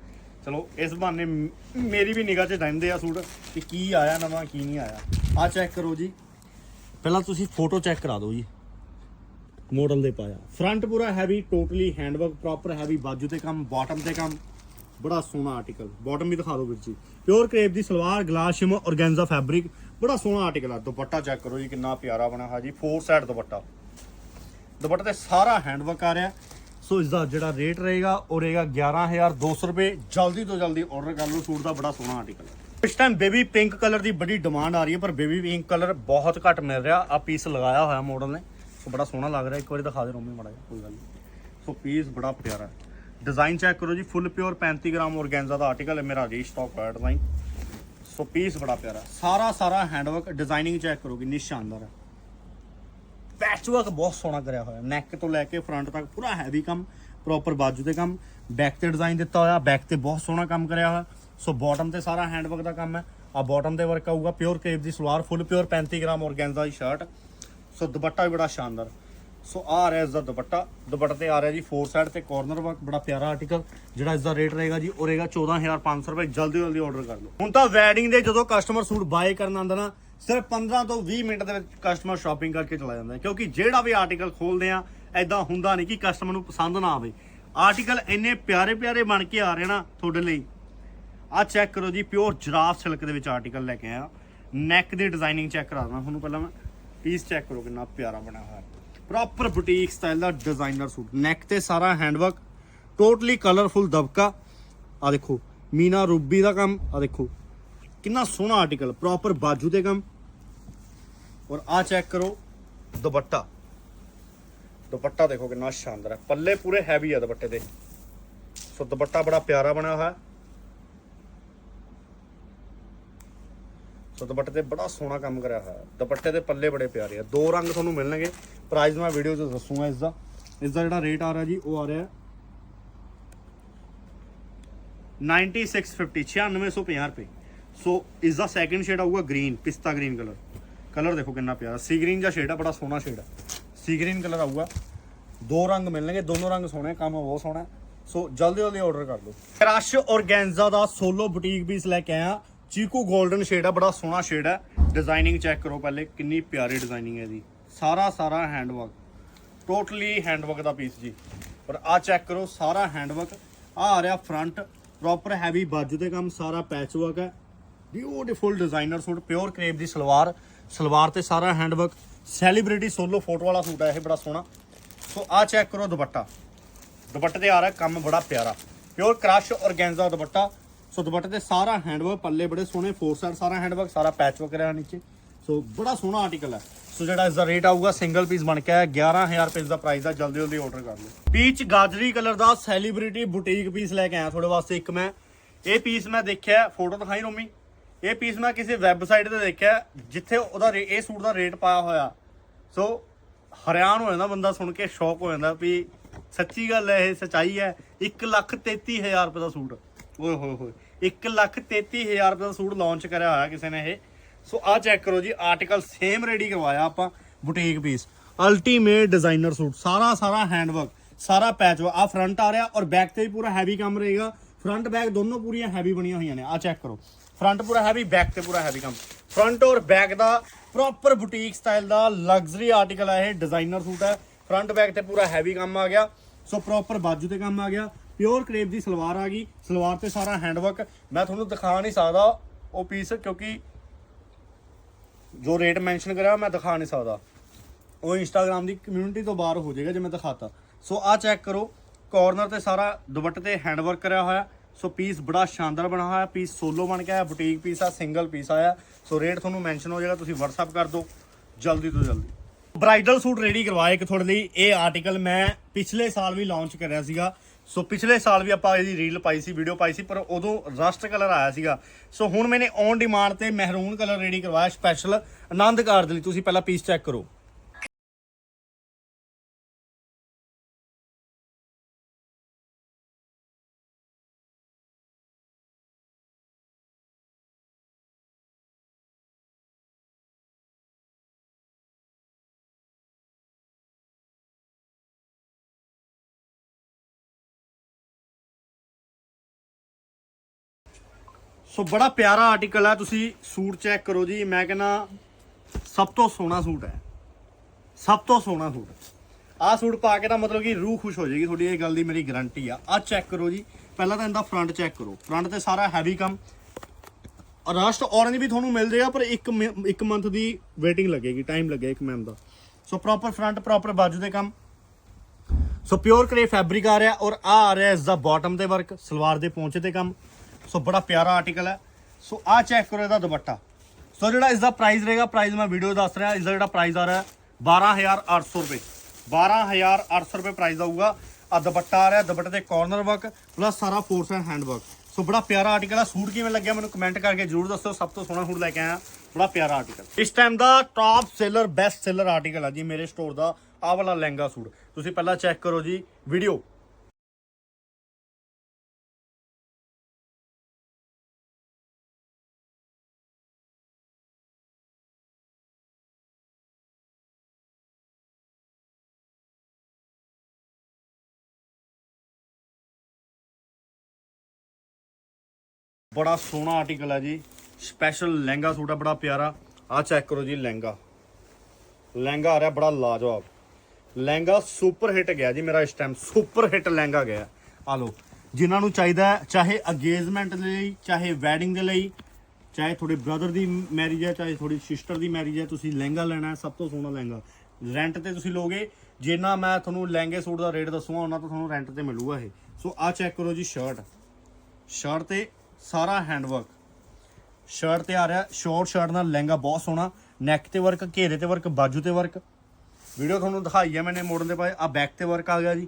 ਚਲੋ, ਇਸ ਬਹਾਨੇ ਮ- ਮੇਰੀ ਵੀ ਨਿਗਾਹ 'ਚ ਰਹਿੰਦੇ ਆ ਸੂਟ ਕਿ ਕੀ ਆਇਆ ਨਵਾਂ, ਕੀ ਨਹੀਂ ਆਇਆ। ਆ ਚੈੱਕ ਕਰੋ ਜੀ। ਪਹਿਲਾਂ ਤੁਸੀਂ ਫੋਟੋ ਚੈੱਕ ਕਰਾ ਦਿਓ ਜੀ। ਮਾਡਲ ਦੇ ਪਾਇਆ। ਫਰੰਟ ਪੂਰਾ heavy totally handwork proper heavy ਬਾਜੂ ਤੇ ਕੰਮ ਬਾਟਮ ਤੇ ਕੰਮ। ਬੜਾ ਸੋਹਣਾ ਆਰਟੀਕਲ ਬਾਟਮ ਵੀ ਦਿਖਾ ਦਿਓ ਵੀਰ ਜੀ। ਪਿਓਰ ਕਰੇਪ ਦੀ ਸਲਵਾਰ ਗਲਾਸ ਸ਼ਿਮ ਔਰਗੈਂਜ਼ਾ ਫੈਬਰਿਕ ਬੜਾ ਸੋਹਣਾ ਆਰਟੀਕਲ ਆ। ਦੁਪੱਟਾ ਚੈੱਕ ਕਰੋ ਜੀ, ਕਿੰਨਾ ਪਿਆਰਾ ਬਣਿਆ ਹੋਇਆ ਜੀ। Four side dupatta. ਦੁਪੱਟੇ ਤੇ ਸਾਰਾ ਹੈਂਡਵਰਕ ਆ ਰਿਹਾ। ਸੋ ਇਸ ਦਾ ਜਿਹੜਾ ਰੇਟ ਰਹੇਗਾ, ਉਹ ਰਹੇਗਾ 11200 ਰੁਪਏ। ਜਲਦੀ ਤੋਂ ਜਲਦੀ ਆਰਡਰ ਕਰ ਲਓ, ਸੂਟ ਦਾ ਬੜਾ ਸੋਹਣਾ ਆਰਟੀਕਲ ਹੈ। ਇਸ ਟਾਈਮ ਬੇਬੀ ਪਿੰਕ ਕਲਰ ਦੀ ਬੜੀ ਡਿਮਾਂਡ ਆ ਰਹੀ ਹੈ, ਪਰ ਬੇਬੀ ਪਿੰਕ ਕਲਰ ਬਹੁਤ ਘੱਟ ਮਿਲ ਰਿਹਾ। ਆ ਪੀਸ ਲਗਾਇਆ ਹੋਇਆ ਮਾਡਲ ਨੇ। ਸੋ ਬੜਾ ਸੋਹਣਾ ਲੱਗ ਰਿਹਾ। ਇੱਕ ਵਾਰੀ ਦਿਖਾ ਦੇ ਰੋਮੀ ਮੜਾ ਕੋਈ ਗੱਲ ਨਹੀਂ। ਸੋ ਪੀਸ ਬੜਾ ਪਿਆਰਾ ਹੈ। ਡਿਜ਼ਾਈਨ ਚੈੱਕ ਕਰੋ ਜੀ ਫੁੱਲ ਪਿਓਰ 35 ਗ੍ਰਾਮ ਔਰਗੈਂਜ਼ਾ ਦਾ ਆਰਟੀਕਲ ਹੈ ਮੇਰਾ ਰੀਸਟਾਕ ਹੋਇਆ ਡਿਜ਼ਾਈਨ ਸੋ ਪੀਸ ਬੜਾ ਪਿਆਰਾ। ਸਾਰਾ ਸਾਰਾ ਹੈਂਡਵਰਕ ਡਿਜ਼ਾਈਨਿੰਗ ਚੈੱਕ ਕਰੋ, ਕਿੰਨੀ ਸ਼ਾਨਦਾਰ ਹੈ। ਪੈਚਵਰਕ ਬਹੁਤ ਸੋਹਣਾ ਕਰਿਆ ਹੋਇਆ। ਨੈਕ ਤੋਂ ਲੈ ਕੇ ਫਰੰਟ ਤੱਕ ਪੂਰਾ ਹੈਵੀ ਕੰਮ ਪ੍ਰੋਪਰ ਬਾਜੂ ਤੇ ਕੰਮ ਬੈਕ ਤੇ ਡਿਜ਼ਾਈਨ ਦਿੱਤਾ ਹੋਇਆ ਬੈਕ ਤੇ ਬਹੁਤ ਸੋਹਣਾ ਕੰਮ ਕਰਿਆ ਹੋਇਆ। ਸੋ ਬਾਟਮ ਤੇ ਸਾਰਾ ਹੈਂਡਵਰਕ ਦਾ ਕੰਮ ਹੈ। ਆ ਬਾਟਮ ਤੇ ਵਰਕ ਆਊਗਾ ਪਿਓਰ ਕੇਪ ਦੀ salwar full pure 35 gram organza ਦੀ ਸ਼ਰਟ ਸੋ ਦੁਪੱਟਾ ਵੀ ਬੜਾ ਸ਼ਾਨਦਾਰ। ਸੋ ਆ ਰਿਹਾ ਇਸ ਦਾ ਦੁਪੱਟਾ। ਦੁਪੱਟੇ ਤੇ ਆ ਰਿਹਾ ਜੀ ਫੋਰ ਸਾਈਡ ਤੇ ਕਾਰਨਰ ਵਰਕ ਬੜਾ ਪਿਆਰਾ ਆਰਟੀਕਲ ਜਿਹੜਾ ਇਸ ਦਾ ਰੇਟ ਰਹੇਗਾ ਜੀ, ਉਹ ਰਹੇਗਾ 14500 ਰੁਪਏ। ਜਲਦੀ ਜਲਦੀ ਆਰਡਰ ਕਰ ਲਓ। ਹੁਣ ਤਾਂ ਵੈਡਿੰਗ ਦੇ ਜਦੋਂ ਕਸਟਮਰ ਸੂਟ ਬਾਏ ਕਰਨ ਆਉਂਦਾ ਨਾ ਸਿਰਫ 15 ਤੋਂ 20 ਮਿੰਟ ਦੇ ਵਿੱਚ ਕਸਟਮਰ ਸ਼ਾਪਿੰਗ ਕਰਕੇ ਚਲਾ ਜਾਂਦਾ ਹੈ। ਕਿਉਂਕਿ ਜਿਹੜਾ ਵੀ ਆਰਟੀਕਲ ਖੋਲਦੇ ਆ ਐਦਾਂ ਹੁੰਦਾ ਨਹੀਂ ਕਿ ਕਸਟਮਰ ਨੂੰ ਪਸੰਦ ਨਾ ਆਵੇ। ਆਰਟੀਕਲ ਇੰਨੇ ਪਿਆਰੇ ਪਿਆਰੇ ਬਣ ਕੇ ਆ ਰਹੇ ਨਾ ਤੁਹਾਡੇ ਲਈ। ਆ ਚੈੱਕ ਕਰੋ ਜੀ ਪਿਓਰ ਜਰਾਫ ਸਿਲਕ ਦੇ ਵਿੱਚ ਆਰਟੀਕਲ ਲੈ ਕੇ ਆਇਆ। ਨੈਕ ਦੀ ਡਿਜ਼ਾਈਨਿੰਗ ਚੈੱਕ ਕਰਾ ਦਵਾਂ ਤੁਹਾਨੂੰ ਪਹਿਲਾਂ ਮੈਂ। ਪੀਸ ਚੈੱਕ ਕਰੋ ਕਿੰਨਾ ਪਿਆਰਾ ਬਣਿਆ ਹੋਇਆ। ਪ੍ਰੋਪਰ ਬੁਟੀਕ ਸਟਾਈਲ ਦਾ ਡਿਜ਼ਾਈਨਰ ਸੂਟ। ਨੈਕ ਤੇ ਸਾਰਾ ਹੈਂਡਵਰਕ ਟੋਟਲੀ ਕਲਰਫੁਲ ਦਬਕਾ। ਆ ਦੇਖੋ, ਮੀਨਾ ਰੂਬੀ ਦਾ ਕੰਮ ਆ ਦੇਖੋ। ਕਿੰਨਾ ਸੋਹਣਾ ਆਰਟੀਕਲ ਪ੍ਰੋਪਰ ਬਾਜੂ ਦੇ ਕੰਮ ਔਰ ਆ ਚੈੱਕ ਕਰੋ, ਦੁਪੱਟਾ। ਦੁਪੱਟਾ ਦੇਖੋ ਕਿੰਨਾ ਸ਼ਾਨਦਾਰ ਹੈ। ਪੱਲੇ ਪੂਰੇ ਹੈਵੀ ਆ ਦੁਪੱਟੇ ਦੇ। ਸੋ ਦੁਪੱਟਾ ਬੜਾ ਪਿਆਰਾ ਬਣਿਆ ਹੋਇਆ। ਸੋ ਦੁਪੱਟੇ ਤੇ ਬੜਾ ਸੋਹਣਾ ਕੰਮ ਕਰਿਆ ਹੋਇਆ। ਦੁਪੱਟੇ ਦੇ ਪੱਲੇ ਬੜੇ ਪਿਆਰੇ ਆ। ਦੋ ਰੰਗ ਤੁਹਾਨੂੰ ਮਿਲਣਗੇ। ਪ੍ਰਾਈਸ ਮੈਂ ਵੀਡੀਓ 'ਚ ਦੱਸੂਗਾ ਇਸ ਦਾ ਇਸ ਦਾ ਜਿਹੜਾ ਰੇਟ ਆ ਰਿਹਾ ਜੀ, ਉਹ ਆ ਰਿਹਾ 9650 9650 ਰੁਪਏ। ਸੋ ਇਸ ਦਾ ਸੈਕੰਡ ਸ਼ੇਡ ਆਊਗਾ ਗ੍ਰੀਨ ਪਿਸਤਾ ਗ੍ਰੀਨ ਕਲਰ ਕਲਰ ਦੇਖੋ ਕਿੰਨਾ ਪਿਆਰਾ। ਸੀ ਗ੍ਰੀਨ ਦਾ ਸ਼ੇਡ ਆ, ਬੜਾ ਸੋਹਣਾ ਸ਼ੇਡ ਆ। ਸੀ ਗ੍ਰੀਨ ਕਲਰ ਆਊਗਾ। ਦੋ ਰੰਗ ਮਿਲਣਗੇ, ਦੋਨੋਂ ਰੰਗ ਸੋਹਣੇ, ਕੰਮ ਬਹੁਤ ਸੋਹਣਾ। ਹੈ। ਸੋ ਜਲਦੀ ਜਲਦੀ ਆਰਡਰ ਕਰ ਲਓ ਕ੍ਰਸ਼ ਔਰਗੈਂਜ਼ਾ ਦਾ ਸੋਲੋ ਬੁਟੀਕ ਪੀਸ ਲੈ ਕੇ ਆਇਆ। ਚੀਕੂ 골ਡਨ ਸ਼ੇਡ ਆ, ਬੜਾ ਸੋਹਣਾ ਸ਼ੇਡ ਹੈ ਡਿਜ਼ਾਈਨਿੰਗ ਚੈੱਕ ਕਰੋ ਪਹਿਲੇ, ਕਿੰਨੀ ਪਿਆਰੀ ਡਿਜ਼ਾਈਨਿੰਗ ਹੈ ਇਹਦੀ। ਸਾਰਾ ਸਾਰਾ ਹੈਂਡਵਰਕ ਟੋਟਲੀ ਹੈਂਡਵਰਕ ਦਾ ਪੀਸ ਜੀ। ਪਰ ਆ ਚੈੱਕ ਕਰੋ, ਸਾਰਾ ਹੈਂਡਵਰਕ ਆ ਆ ਰਿਹਾ ਫਰੰਟ ਪ੍ਰੋਪਰ ਹੈਵੀ ਬਾਜੂ ਦੇ ਕੰਮ, ਸਾਰਾ ਪੈਚ ਵਰਕ ਹੈ। Beautiful designer suit pure crepe ਦੀ ਸਲਵਾਰ ਸਲਵਾਰ ਤੇ ਸਾਰਾ ਹੈਂਡਵਰਕ ਸੈਲੀਬ੍ਰਿਟੀ ਸੋਲੋ ਫੋਟੋ ਵਾਲਾ ਸੂਟ ਹੈ ਇਹ, ਬੜਾ ਸੋਹਣਾ। ਸੋ ਆ ਚੈੱਕ ਕਰੋ ਦੁਪੱਟਾ। ਦੁਪੱਟੇ ਤੇ ਆ ਰਿਹਾ ਕੰਮ ਬੜਾ ਪਿਆਰਾ। Pure crush organza dupatta. So ਦੁਪੱਟੇ ਤੇ ਸਾਰਾ ਹੈਂਡਵਰਕ ਪੱਲੇ ਬੜੇ ਸੋਹਣੇ ਫੋਰ ਸਾਈਡ ਸਾਰਾ ਹੈਂਡਵਰਕ ਸਾਰਾ ਪੈਚ ਵਰਕ ਰਿਹਾ ਨੀਚੇ। ਸੋ ਬੜਾ ਸੋਹਣਾ ਆਰਟੀਕਲ ਹੈ। ਸੋ ਜਿਹੜਾ ਇਸ ਦਾ ਰੇਟ ਆਊਗਾ ਸਿੰਗਲ ਪੀਸ ਬਣ ਕੇ ਆਇਆ 11000 ਰੁਪਏ ਦਾ ਪ੍ਰਾਈਸ ਆ, ਜਲਦੀ ਜਲਦੀ ਆਰਡਰ ਕਰ ਲਓ। ਪੀਚ ਗਾਜਰੀ ਕਲਰ ਦਾ ਸੈਲੀਬ੍ਰਿਟੀ ਬੁਟੀਕ ਪੀਸ ਲੈ ਕੇ ਆਇਆ, ਤੁਹਾਡੇ ਵਾਸਤੇ ਇੱਕ ਮੈਂ। ਇਹ ਪੀਸ ਮੈਂ ਦੇਖਿਆ ਫੋਟੋ ਦਿਖਾਈ ਰੋਮੀ। ਇਹ ਪੀਸ ਮੈਂ ਕਿਸੇ ਵੈਬਸਾਈਟ ਤੇ ਦੇਖਿਆ, ਜਿੱਥੇ ਉਹਦਾ ਰੇ- ਇਹ ਸੂਟ ਦਾ ਰੇਟ ਪਾਇਆ ਹੋਇਆ। ਸੋ ਹੈਰਾਨ ਹੋ ਜਾਂਦਾ ਬੰਦਾ ਸੁਣ ਕੇ ਸ਼ੌਕ ਹੋ ਜਾਂਦਾ ਵੀ ਸੱਚੀ ਗੱਲ ਹੈ, ਇਹ ਸਚਾਈ ਹੈ। 133000 ਰੁਪਏ ਦਾ ਸੂਟ। ਓਏ ਹੋਏ ਹੋਏ। 133000 ਰੁਪਏ ਦਾ ਸੂਟ ਲਾਂਚ ਕਰਿਆ ਹੋਇਆ ਕਿਸੇ ਨੇ ਇਹ। ਸੋ ਆ ਚੈੱਕ ਕਰੋ ਜੀ ਆਰਟੀਕਲ ਸੇਮ ਰੈਡੀ ਕਰਵਾਇਆ ਆਪਾਂ boutique piece ultimate designer suit. ਸਾਰਾ ਸਾਰਾ ਹੈਂਡਵਰਕ ਸਾਰਾ ਪੈਚ ਆ ਫਰੰਟ ਆ ਰਿਹਾ ਔਰ ਬੈਕ ਤੇ ਵੀ ਪੂਰਾ ਹੈਵੀ ਕੰਮ ਰਹੇਗਾ। ਫਰੰਟ ਬੈਕ ਦੋਨੋਂ ਪੂਰੀਆਂ ਹੈਵੀ ਬਣੀਆਂ ਹੋਈਆਂ ਨੇ। ਆ ਚੈੱਕ ਕਰੋ। ਫਰੰਟ ਪੂਰਾ ਹੈਵੀ ਬੈਕ ਤੇ ਪੂਰਾ ਹੈਵੀ ਕੰਮ। ਫਰੰਟ ਔਰ ਬੈਕ ਦਾ ਪ੍ਰੋਪਰ ਬੁਟੀਕ ਸਟਾਈਲ ਦਾ ਲਗਜ਼ਰੀ ਆਰਟੀਕਲ ਹੈ ਇਹ ਡਿਜ਼ਾਈਨਰ ਸੂਟ ਹੈ। ਫਰੰਟ ਬੈਕ ਤੇ ਪੂਰਾ ਹੈਵੀ ਕੰਮ ਆ ਗਿਆ। ਸੋ ਪ੍ਰੋਪਰ ਬਾਜੂ ਤੇ ਕੰਮ ਆ ਗਿਆ। ਪਿਓਰ ਕਰੇਪ ਦੀ ਸਲਵਾਰ ਆ ਗਈ। ਸਲਵਾਰ ਤੇ ਸਾਰਾ ਹੈਂਡਵਰਕ ਮੈਂ ਤੁਹਾਨੂੰ ਦਿਖਾ ਨਹੀਂ ਸਕਦਾ ਉਹ ਪੀਸ ਕਿਉਂਕਿ ਜੋ ਰੇਟ ਮੈਂਸ਼ਨ ਕਰਿਆ ਮੈਂ ਦਿਖਾ ਨਹੀਂ ਸਕਦਾ। ਉਹ ਇੰਸਟਾਗ੍ਰam ਦੀ ਕਮਿਊਨਿਟੀ ਤੋਂ ਬਾਹਰ ਹੋ ਜਾਏਗਾ ਜੇ ਮੈਂ ਦਿਖਾਤਾ। ਸੋ ਆ ਚੈੱਕ ਕਰੋ। ਕਾਰਨਰ ਤੇ ਸਾਰਾ ਦੁਪੱਟੇ ਤੇ ਹੈਂਡਵਰਕ ਕਰਿਆ ਹੋਇਆ। ਸੋ ਪੀਸ ਬੜਾ ਸ਼ਾਨਦਾਰ ਬਣਾ ਹੋਇਆ ਪੀਸ ਸੋਲੋ ਬਣ ਕੇ ਆਇਆ ਬੁਟੀਕ ਪੀਸ ਆ ਸਿੰਗਲ ਪੀਸ ਆਇਆ। ਸੋ ਰੇਟ ਤੁਹਾਨੂੰ ਮੈਂਸ਼ਨ ਹੋ ਜਾਏਗਾ, ਤੁਸੀਂ WhatsApp ਕਰ ਦਿਓ, ਜਲਦੀ ਤੋਂ ਜਲਦੀ। ਬ੍ਰਾਈਡਲ ਸੂਟ ਰੈਡੀ ਕਰਵਾਇਆ ਇੱਕ ਤੁਹਾਡੇ ਲਈ, ਇਹ ਆਰਟੀਕਲ ਮੈਂ ਪਿਛਲੇ ਸਾਲ ਵੀ ਲਾਂਚ ਕਰਿਆ ਸੀਗਾ। ਸੋ ਪਿਛਲੇ ਸਾਲ ਵੀ ਆਪਾਂ ਇਹਦੀ ਰੀਲ ਪਾਈ ਸੀ ਵੀਡੀਓ ਪਾਈ ਸੀ, ਪਰ ਉਦੋਂ ਰਸਟ ਕਲਰ ਆਇਆ ਸੀਗਾ। ਸੋ ਹੁਣ ਮੈਨੇ ਔਨ ਡਿਮਾਂਡ ਤੇ ਮਹਿਰੂਨ ਕਲਰ ਰੈਡੀ ਕਰਵਾਇਆ ਸਪੈਸ਼ਲ ਆਨੰਦ ਕਾਰ ਦੇ ਲਈ। ਤੁਸੀਂ ਪਹਿਲਾਂ ਪੀਸ ਚੈੱਕ ਕਰੋ। ਸੋ ਬੜਾ ਪਿਆਰਾ ਆਰਟੀਕਲ ਹੈ, ਤੁਸੀਂ ਸੂਟ ਚੈੱਕ ਕਰੋ ਜੀ। ਮੈਂ ਕਹਿੰਦਾ, ਸਭ ਤੋਂ ਸੋਹਣਾ ਸੂਟ ਹੈ। ਸਭ ਤੋਂ ਸੋਹਣਾ ਸੂਟ ਆਹ ਸੂਟ ਪਾ ਕੇ ਤਾਂ ਮਤਲਬ ਕਿ ਰੂਹ ਖੁਸ਼ ਹੋ ਜਾਏਗੀ, ਤੁਹਾਡੀ ਇਹ ਗੱਲ ਦੀ ਮੇਰੀ ਗਾਰੰਟੀ ਆ। ਆਹ ਚੈੱਕ ਕਰੋ ਜੀ। ਪਹਿਲਾਂ ਤਾਂ ਇਹਦਾ ਫਰੰਟ ਚੈੱਕ ਕਰੋ। ਫਰੰਟ ਤੇ ਸਾਰਾ ਹੈਵੀ ਕੰਮ। ਰਸਟ ਔਰੰਜ ਵੀ ਤੁਹਾਨੂੰ ਮਿਲ ਜਾਏਗਾ, ਪਰ ਇੱਕ ਮ- ਇੱਕ ਮੰਥ ਦੀ ਵੇਟਿੰਗ ਲੱਗੇਗੀ ਟਾਈਮ ਲੱਗੇਗਾ ਇੱਕ ਮੈਮ ਦਾ। ਸੋ ਪ੍ਰੋਪਰ ਫਰੰਟ ਪ੍ਰੋਪਰ ਬਾਜੂ ਦੇ ਕੰਮ। ਸੋ ਪਿਓਰ ਕਰੇ ਫੈਬਰਿਕ ਆ ਰਿਹਾ ਔਰ ਆ ਆ ਰਿਹਾ ਇਸ ਦਾ ਬਾਟਮ ਤੇ ਵਰਕ ਸਲਵਾਰ ਦੇ ਪੌਂਚੇ ਤੇ ਕੰਮ। ਸੋ ਬੜਾ ਪਿਆਰਾ ਆਰਟੀਕਲ ਹੈ। ਸੋ ਆ ਚੈੱਕ ਕਰੋ ਇਹਦਾ ਦੁਪੱਟਾ। ਸੋ ਜਿਹੜਾ ਇਸ ਦਾ ਪ੍ਰਾਈਸ ਰਹੇਗਾ ਪ੍ਰਾਈਸ ਮੈਂ ਵੀਡੀਓ ਦੱਸ ਰਿਹਾ ਇਸ ਦਾ ਜਿਹੜਾ ਪ੍ਰਾਈਸ ਆ ਰਿਹਾ 12800 ਰੁਪਏ। 12800 ਰੁਪਏ ਪ੍ਰਾਈਸ ਆਊਗਾ। ਆ ਦੁਪੱਟਾ ਆ ਰਿਹਾ, ਦੁਪੱਟੇ ਤੇ ਕਾਰਨਰ ਵਰਕ ਪਲੱਸ ਸਾਰਾ ਫੋਰਸ ਐਂਡ ਹੈਂਡ ਵਰਕ ਸੋ ਬੜਾ ਪਿਆਰਾ ਆਰਟੀਕਲ ਆ। ਸੂਟ ਕਿਵੇਂ ਲੱਗਿਆ ਮੈਨੂੰ ਕਮੈਂਟ ਕਰਕੇ ਜਰੂਰ ਦੱਸੋ ਸਭ ਤੋਂ ਸੋਹਣਾ ਸੂਟ ਲੈ ਕੇ ਆਇਆ। ਬੜਾ ਪਿਆਰਾ ਆਰਟੀਕਲ ਇਸ ਟਾਈਮ ਦਾ top seller best seller article ਆ ਜੀ ਮੇਰੇ ਸਟੋਰ ਦਾ। ਆਹ ਵਾਲਾ ਲਹਿੰਗਾ ਸੂਟ। ਤੁਸੀਂ ਪਹਿਲਾਂ ਚੈੱਕ ਕਰੋ ਜੀ ਵੀਡੀਓ ਬੜਾ ਸੋਹਣਾ ਆਰਟੀਕਲ ਹੈ ਜੀ। ਸਪੈਸ਼ਲ ਲਹਿੰਗਾ ਸੂਟ ਆ ਬੜਾ ਪਿਆਰਾ। ਆ ਚੈੱਕ ਕਰੋ ਜੀ, ਲਹਿੰਗਾ। ਲਹਿੰਗਾ ਆ ਰਿਹਾ ਬੜਾ ਲਾਜਵਾਬ। ਲਹਿੰਗਾ ਸੁਪਰ ਹਿੱਟ ਗਿਆ ਜੀ ਮੇਰਾ ਇਸ ਟਾਈਮ ਸੁਪਰ ਹਿੱਟ ਲਹਿੰਗਾ ਗਿਆ। ਆ ਲੋ ਜਿਨ੍ਹਾਂ ਨੂੰ ਚਾਹੀਦਾ ਚਾਹੇ ਅਗੇਜਮੈਂਟ ਦੇ ਲਈ, ਚਾਹੇ ਵੈਡਿੰਗ ਦੇ ਲਈ, ਚਾਹੇ ਤੁਹਾਡੇ ਬ੍ਰਦਰ ਦੀ ਮੈਰਿਜ ਹੈ, ਚਾਹੇ ਤੁਹਾਡੀ ਸਿਸਟਰ ਦੀ ਮੈਰਿਜ ਹੈ, ਤੁਸੀਂ ਲਹਿੰਗਾ ਲੈਣਾ ਹੈ, ਸਭ ਤੋਂ ਸੋਹਣਾ ਲਹਿੰਗਾ। ਰੈਂਟ ਤੇ ਤੁਸੀਂ ਲੋਗੇ ਜਿੰਨਾ ਮੈਂ ਤੁਹਾਨੂੰ ਲਹਿੰਗੇ ਸੂਟ ਦਾ ਰੇਟ ਦੱਸੂਗਾ, ਉਹਨਾਂ ਤੋਂ ਤੁਹਾਨੂੰ ਰੈਂਟ ਤੇ ਮਿਲੂਗਾ ਇਹ। ਸੋ ਆ ਚੈੱਕ ਕਰੋ ਜੀ ਸ਼ਰਟ ਸ਼ਰਟ ਤੇ ਸਾਰਾ ਹੈਂਡਵਰਕ ਸ਼ਰਟ ਤੇ ਆ ਰਿਹਾ ਸ਼ਾਰਟ ਸ਼ਰਟ ਨਾਲ ਲਹਿੰਗਾ ਬਹੁਤ ਸੋਹਣਾ। ਨੈਕ ਤੇ ਵਰਕ ਘੇਰੇ ਤੇ ਵਰਕ ਬਾਜੂ ਤੇ ਵਰਕ ਵੀਡੀਓ ਤੁਹਾਨੂੰ ਦਿਖਾਈ ਹੈ ਮੈਨੇ ਮੋੜਨ ਦੇ ਪਾਏ ਆ ਬੈਕ ਤੇ ਵਰਕ ਆ ਗਿਆ ਜੀ।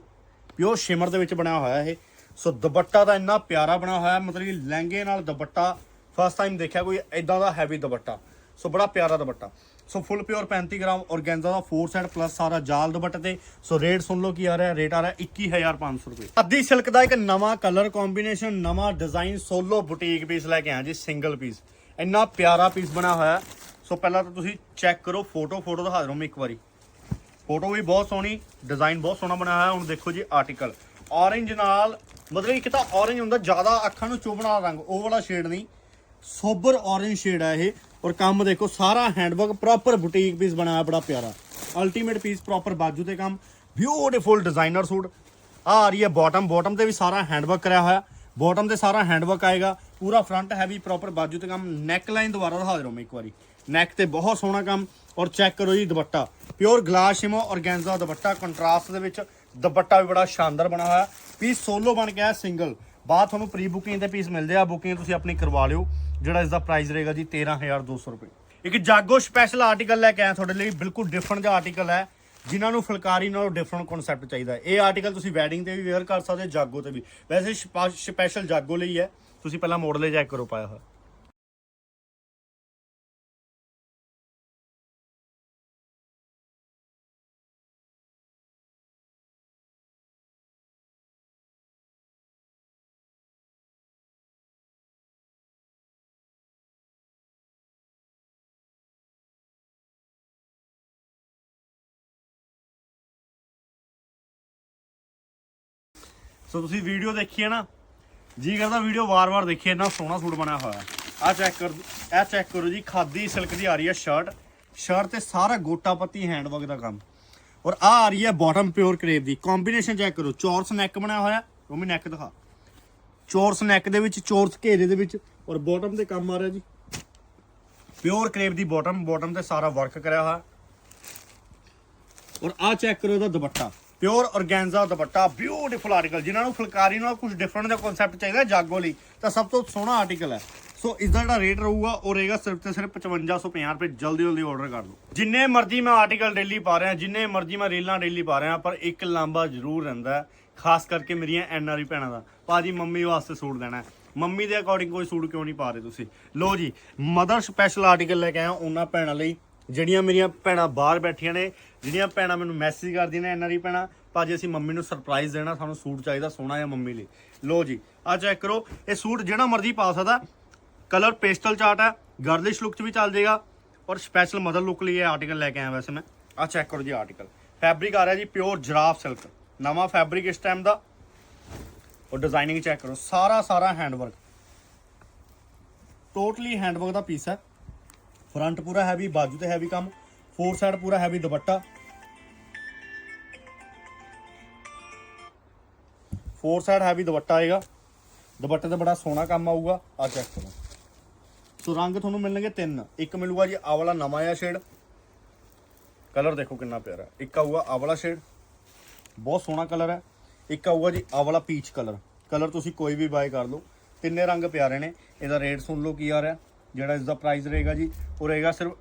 ਪਿਓਰ ਸ਼ਿਮਰ ਦੇ ਵਿੱਚ ਬਣਿਆ ਹੋਇਆ ਇਹ। ਸੋ ਦੁਪੱਟਾ ਤਾਂ ਇੰਨਾ ਪਿਆਰਾ ਬਣਿਆ ਹੋਇਆ, ਮਤਲਬ ਕਿ ਲਹਿੰਗੇ ਨਾਲ ਦੁਪੱਟਾ ਫਸਟ ਟਾਈਮ ਦੇਖਿਆ ਕੋਈ ਇਦਾਂ ਦਾ ਹੈਵੀ ਦੁਪੱਟਾ। ਸੋ ਬੜਾ ਪਿਆਰਾ dupatta. So full pure 35 gram organza ਦਾ 4 ਸੈਟ ਪਲੱਸ ਸਾਰਾ ਜਾਲ ਦੁਪੱਟੇ ਤੇ। ਸੋ ਰੇਟ ਸੁਣ ਲਓ ਕੀ ਆ ਰਿਹਾ, ਰੇਟ ਆ ਰਿਹਾ 21500 ਰੁਪਏ। ਅੱਧੀ ਸਿਲਕ ਦਾ ਇੱਕ ਨਵਾਂ ਕਲਰ ਕੰਬੀਨੇਸ਼ਨ ਨਵਾਂ ਡਿਜ਼ਾਈਨ ਸੋਲੋ ਬੁਟੀਕ ਪੀਸ ਲੈ ਕੇ ਆਇਆ ਜੀ ਸਿੰਗਲ ਪੀਸ ਇੰਨਾ ਪਿਆਰਾ ਪੀਸ ਬਣਾ ਹੋਇਆ। ਸੋ ਪਹਿਲਾਂ ਤਾਂ ਤੁਸੀਂ ਚੈੱਕ ਕਰੋ ਫੋਟੋ ਫੋਟੋ ਦਿਖਾ ਦਿਓ ਮੈਂ ਇੱਕ ਵਾਰੀ। ਫੋਟੋ ਵੀ ਬਹੁਤ ਸੋਹਣੀ ਡਿਜ਼ਾਈਨ ਬਹੁਤ ਸੋਹਣਾ ਬਣਾਇਆ ਹੋਇਆ, ਹੁਣ ਦੇਖੋ ਜੀ ਆਰਟੀਕਲ ਔਰੇਂਜ ਨਾਲ, ਮਤਲਬ ਇੱਕ ਤਾਂ ਔਰੇਂਜ ਹੁੰਦਾ, ਜ਼ਿਆਦਾ ਅੱਖਾਂ ਨੂੰ ਚੁਭਣ ਵਾਲਾ ਰੰਗ, ਉਹ ਵਾਲਾ ਸ਼ੇਡ ਨਹੀਂ। ਸੋਬਰ ਔਰੇਂਜ ਸ਼ੇਡ ਹੈ ਇਹ। ਔਰ ਕੰਮ ਦੇਖੋ, ਸਾਰਾ ਹੈਂਡਵਰਕ ਪ੍ਰੋਪਰ ਬੁਟੀਕ ਪੀਸ ਬਣਾਇਆ, ਬੜਾ ਪਿਆਰਾ। ਅਲਟੀਮੇਟ ਪੀਸ ਪ੍ਰੋਪਰ ਬਾਜੂ ਤੇ ਕੰਮ। Beautiful designer suit. ਆ ਆ ਰਹੀ ਹੈ ਬਾਟਮ ਬਾਟਮ ਤੇ ਵੀ ਸਾਰਾ ਹੈਂਡਵਰਕ ਕਰਿਆ ਹੋਇਆ। ਬਾਟਮ ਤੇ ਸਾਰਾ ਹੈਂਡਵਰਕ ਆਏਗਾ। ਪੂਰਾ ਫਰੰਟ ਹੈਵੀ ਪ੍ਰੋਪਰ ਬਾਜੂ ਤੇ ਕੰਮ। ਨੈਕ ਲਾਈਨ ਦੁਬਾਰਾ ਦਿਖਾ ਦਿਓ ਮੈਂ ਇੱਕ ਵਾਰੀ। ਨੈਕ ਤੇ ਬਹੁਤ ਸੋਹਣਾ ਕੰਮ। ਔਰ ਚੈੱਕ ਕਰੋ ਜੀ ਦੁਪੱਟਾ। ਪਿਓਰ ਗਲਾਸ ਸ਼ਿਮੋ ਔਰਗੈਂਜ਼ਾ ਦੁਪੱਟਾ। ਕੰਟਰਾਸਟ ਦੇ ਵਿੱਚ ਦੁਪੱਟਾ ਵੀ ਬੜਾ ਸ਼ਾਨਦਾਰ ਬਣਾ ਹੋਇਆ। ਪੀਸ ਸੋਲੋ ਬਣ ਗਿਆ ਸਿੰਗਲ ਬਾਅਦ ਤੁਹਾਨੂੰ ਪ੍ਰੀ ਬੁਕਿੰਗ ਦੇ ਪੀਸ ਮਿਲਦੇ ਆ। ਬੁਕਿੰਗ ਤੁਸੀਂ ਆਪਣੀ ਕਰਵਾ ਲਿਓ। ਜਿਹੜਾ ਇਸ ਦਾ ਪ੍ਰਾਈਸ ਰਹੇਗਾ ਜੀ 13200 ਰੁਪਏ। ਇੱਕ ਜਾਗੋ ਸਪੈਸ਼ਲ ਆਰਟੀਕਲ ਲੈ ਕੇ ਆਇਆ ਤੁਹਾਡੇ ਲਈ। ਬਿਲਕੁਲ ਡਿਫਰੈਂਟ ਜਿਹਾ ਆਰਟੀਕਲ ਹੈ। ਜਿਨ੍ਹਾਂ ਨੂੰ ਫੁਲਕਾਰੀ ਨਾਲੋਂ ਡਿਫਰੈਂਟ ਕਨਸੈਪਟ ਚਾਹੀਦਾ ਹੈ। ਇਹ ਆਰਟੀਕਲ ਤੁਸੀਂ ਵੈਡਿੰਗ ਤੇ ਵੀ ਵੇਅਰ ਕਰ ਸਕਦੇ ਹੋ, ਜਾਗੋ ਤੇ ਵੀ। ਵੈਸੇ ਸਪੈਸ਼ਲ ਜਾਗੋ ਲਈ ਹੈ। ਤੁਸੀਂ ਪਹਿਲਾਂ ਮਾਡਲ ਚੈੱਕ ਕਰੋ ਪਾਇਆ ਹੋਇਆ। ਸੋ ਤੁਸੀਂ ਵੀਡੀਓ ਦੇਖੀ ਹੈ ਨਾ, ਜੀ ਕਰਦਾ ਵੀਡੀਓ ਵਾਰ-ਵਾਰ ਦੇਖੀਏ ਇੰਨਾ ਸੋਹਣਾ ਸੂਟ ਬਣਿਆ ਹੋਇਆ ਆ ਚੈੱਕ ਕਰ ਇਹ ਚੈੱਕ ਕਰੋ ਜੀ, ਖਾਦੀ ਸਿਲਕ ਦੀ ਆ ਰਹੀ ਹੈ ਸ਼ਰਟ ਸ਼ਰਟ ਤੇ ਸਾਰਾ ਗੋਟਾ ਪੱਤੀ ਹੈਂਡਵਰਕ ਦਾ ਕੰਮ। ਔਰ ਆ ਆ ਰਹੀ ਹੈ ਬਾਟਮ ਪਿਓਰ ਕਰੇਪ ਦੀ। ਕੰਬੀਨੇਸ਼ਨ ਚੈੱਕ ਕਰੋ ਚੌਰਸ ਨੈਕ ਬਣਿਆ ਹੋਇਆ ਉਹ ਵੀ ਨੈਕ ਦਿਖਾ। ਚੌਰਸ ਨੈਕ ਦੇ ਵਿੱਚ ਚੌਰਸ ਘੇਰੇ ਦੇ ਵਿੱਚ, ਔਰ ਬਾਟਮ ਤੇ ਕੰਮ ਆ ਰਿਹਾ ਜੀ। ਪਿਓਰ ਕਰੇਪ ਦੀ ਬਾਟਮ ਬਾਟਮ ਤੇ ਸਾਰਾ ਵਰਕ ਕਰਿਆ ਹੋਇਆ। ਔਰ ਆ ਚੈੱਕ ਕਰੋ ਇਹਦਾ dupatta. Pure organza dupatta beautiful article ਜਿਨ੍ਹਾਂ ਨੂੰ ਫੁਲਕਾਰੀ ਨਾਲ ਕੁਝ ਡਿਫਰੈਂਟ ਦਾ ਕਨਸੈਪਟ ਚਾਹੀਦਾ ਜਾਗੋ ਲਈ, ਤਾਂ ਸਭ ਤੋਂ ਸੋਹਣਾ ਆਰਟੀਕਲ ਹੈ। ਸੋ ਇਸ ਦਾ ਜਿਹੜਾ ਰੇਟ ਰਹੂਗਾ, ਉਹ ਰਹੇਗਾ ਸਿਰਫ ਤੇ ਸਿਰਫ 5550 ਰੁਪਏ। ਜਲਦੀ ਜਲਦੀ ਆਰਡਰ ਕਰ ਲਓ ਜਿੰਨੇ ਮਰਜ਼ੀ ਮੈਂ ਆਰਟੀਕਲ ਡੇਲੀ ਪਾ ਰਿਹਾ, ਜਿੰਨੇ ਮਰਜ਼ੀ ਮੈਂ ਰੀਲਾਂ ਡੇਲੀ ਪਾ ਰਿਹਾ, ਪਰ ਇੱਕ ਲਾਂਬਾ ਜ਼ਰੂਰ ਰਹਿੰਦਾ ਖਾਸ ਕਰਕੇ ਮੇਰੀਆਂ ਐਨਆਰਈ ਭੈਣਾਂ ਦਾ। ਭਾਜੀ, ਮੰਮੀ ਵਾਸਤੇ ਸੂਟ ਦੇਣਾ ਮੰਮੀ ਦੇ ਅਕੋਰਡਿੰਗ ਕੋਈ ਸੂਟ ਕਿਉਂ ਨਹੀਂ ਪਾ ਰਹੇ ਤੁਸੀਂ? ਲੋ ਜੀ ਮਦਰ ਸਪੈਸ਼ਲ ਆਰਟੀਕਲ ਲੈ ਕੇ ਆਇਆ, ਉਹਨਾਂ ਭੈਣਾਂ ਲਈ ਜਿਹੜੀਆਂ ਮੇਰੀਆਂ ਭੈਣਾਂ ਬਾਹਰ ਬੈਠੀਆਂ ਨੇ, ਜਿਹੜੀਆਂ ਭੈਣਾਂ ਮੈਨੂੰ ਮੈਸੇਜ ਕਰਦੀਆਂ ਨੇ ਐਨਆਰਈ ਭੈਣਾਂ ਭਾਜੀ ਅਸੀਂ ਮੰਮੀ ਨੂੰ ਸਰਪ੍ਰਾਈਜ਼ ਦੇਣਾ, ਸਾਨੂੰ ਸੂਟ ਚਾਹੀਦਾ ਸੋਹਣਾ ਜਿਹਾ ਮੰਮੀ ਲਈ। ਲੋ ਜੀ ਆ ਚੈੱਕ ਕਰੋ, ਇਹ ਸੂਟ ਜਿਹੜਾ ਮਰਜ਼ੀ ਪਾ ਸਕਦਾ ਕਲਰ ਪੇਸਟਲ ਚਾਰਟ ਹੈ ਗਰਲਿਸ਼ ਲੁੱਕ ਚ ਵੀ ਚੱਲ ਜਾਏਗਾ, ਔਰ ਸਪੈਸ਼ਲ ਮਦਰ ਲੁੱਕ ਲਈ ਇਹ ਆਰਟੀਕਲ ਲੈ ਕੇ ਆਇਆ ਵੈਸੇ ਮੈਂ। ਆ ਚੈੱਕ ਕਰੋ ਜੀ ਆਰਟੀਕਲ ਫੈਬਰਿਕ ਆ ਰਿਹਾ ਜੀ ਪਿਓਰ ਜਰਾਫ ਸਿਲਕ ਨਵਾਂ ਫੈਬਰਿਕ ਇਸ ਟਾਈਮ ਦਾ। ਔਰ ਡਿਜ਼ਾਈਨਿੰਗ ਚੈੱਕ ਕਰੋ ਸਾਰਾ ਸਾਰਾ ਹੈਂਡਵਰਕ ਟੋਟਲੀ ਹੈਂਡਵਰਕ ਦਾ ਪੀਸ ਹੈ। ਫਰੰਟ ਪੂਰਾ ਹੈਵੀ ਬਾਜੂ ਤੇ ਹੈਵੀ ਕੰਮ ਫੋਰ ਸਾਈਡ ਪੂਰਾ heavy dupatta. Four side heavy dupatta ਆਏਗਾ। ਦੁਪੱਟੇ ਤੇ ਬੜਾ ਸੋਹਣਾ ਕੰਮ ਆਊਗਾ। ਆ ਚੈੱਕ ਕਰੋ। ਸੋ ਰੰਗ ਤੁਹਾਨੂੰ ਮਿਲਣਗੇ ਤਿੰਨ। ਇੱਕ ਮਿਲੂਗਾ ਜੀ ਆਹ ਵਾਲਾ ਨਵਾਂ ਆ ਸ਼ੇਡ ਕਲਰ ਦੇਖੋ ਕਿੰਨਾ ਪਿਆਰਾ। ਇੱਕ ਆਊਗਾ ਆਹ ਵਾਲਾ ਸ਼ੇਡ ਬਹੁਤ ਸੋਹਣਾ ਕਲਰ ਹੈ। ਇੱਕ ਆਊਗਾ ਜੀ ਆਹ ਵਾਲਾ ਪੀਚ ਕਲਰ ਕਲਰ ਤੁਸੀਂ ਕੋਈ ਵੀ ਬਾਏ ਕਰ ਲਓ। ਤਿੰਨੇ ਰੰਗ ਪਿਆਰੇ ਨੇ। ਇਹਦਾ ਰੇਟ ਸੁਣ ਲਓ ਕੀ ਆ ਰਿਹਾ। ਜਿਹੜਾ ਇਸ ਦਾ ਪ੍ਰਾਈਸ ਰਹੇਗਾ ਜੀ, ਉਹ ਰਹੇਗਾ ਸਿਰਫ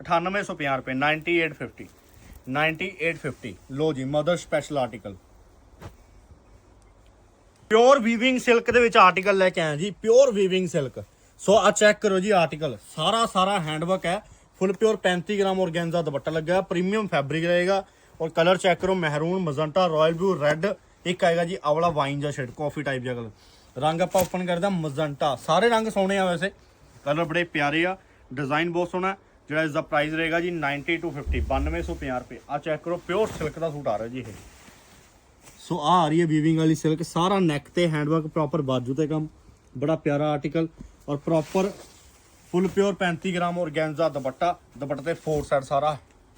9850 ਰੁਪਏ 9850 9850 ਲੋ ਜੀ mother special article pure weaving silk ਦੇ ਵਿੱਚ ਆਰਟੀਕਲ ਲੈ ਕੇ ਆਇਆ ਜੀ ਪਿਓਰ ਵੀਵਿੰਗ ਸਿਲਕ ਸੋ ਆ ਚੈੱਕ ਕਰੋ ਜੀ ਆਰਟੀਕਲ ਸਾਰਾ ਸਾਰਾ ਹੈਂਡਵਰਕ ਹੈ full pure 35 gram organza dupatta ਲੱਗਾ ਪ੍ਰੀਮੀਅਮ ਫੈਬਰਿਕ ਰਹੇਗਾ। ਔਰ ਕਲਰ ਚੈੱਕ ਕਰੋ ਮਹਿਰੂਨ ਮਜ਼ੰਟਾ ਰਾਇਲ ਬਲੂ ਰੈੱਡ ਇੱਕ ਆਏਗਾ ਜੀ, ਆਵਲਾ ਵਾਈਨ ਜਾਂ ਸ਼ੇਡ ਕਾਫੀ ਟਾਈਪ ਜਿਹਾ ਕਲਰ ਰੰਗ ਆਪਾਂ ਓਪਨ ਕਰਦਾ ਮਜ਼ੰਟਾ। ਸਾਰੇ ਰੰਗ ਸੋਹਣੇ ਆ ਵੈਸੇ। ਕਲਰ ਬੜੇ ਪਿਆਰੇ ਆ। ਡਿਜ਼ਾਈਨ ਬਹੁਤ ਸੋਹਣਾ। ਜਿਹੜਾ ਇਸ ਦਾ ਪ੍ਰਾਈਸ ਰਹੇਗਾ ਜੀ 90 to 50 9250 ਰੁਪਏ। ਆ ਚੈੱਕ ਕਰੋ ਪਿਓਰ ਸਿਲਕ ਦਾ ਸੂਟ ਆ ਰਿਹਾ ਜੀ ਇਹ। ਸੋ ਆ ਆ ਰਹੀ ਹੈ ਵੀਵਿੰਗ ਵਾਲੀ ਸਿਲਕ ਸਾਰਾ ਨੈਕ ਤੇ ਹੈਂਡਵਰਕ ਪ੍ਰੋਪਰ ਬਾਜੂ ਤੇ ਕੰਮ। ਬੜਾ ਪਿਆਰਾ ਆਰਟੀਕਲ ਔਰ proper full pure 35 gram organza dupatta. ਦੁਪੱਟੇ ਤੇ ਫੋਰ ਸਾਈਡ ਸਾਰਾ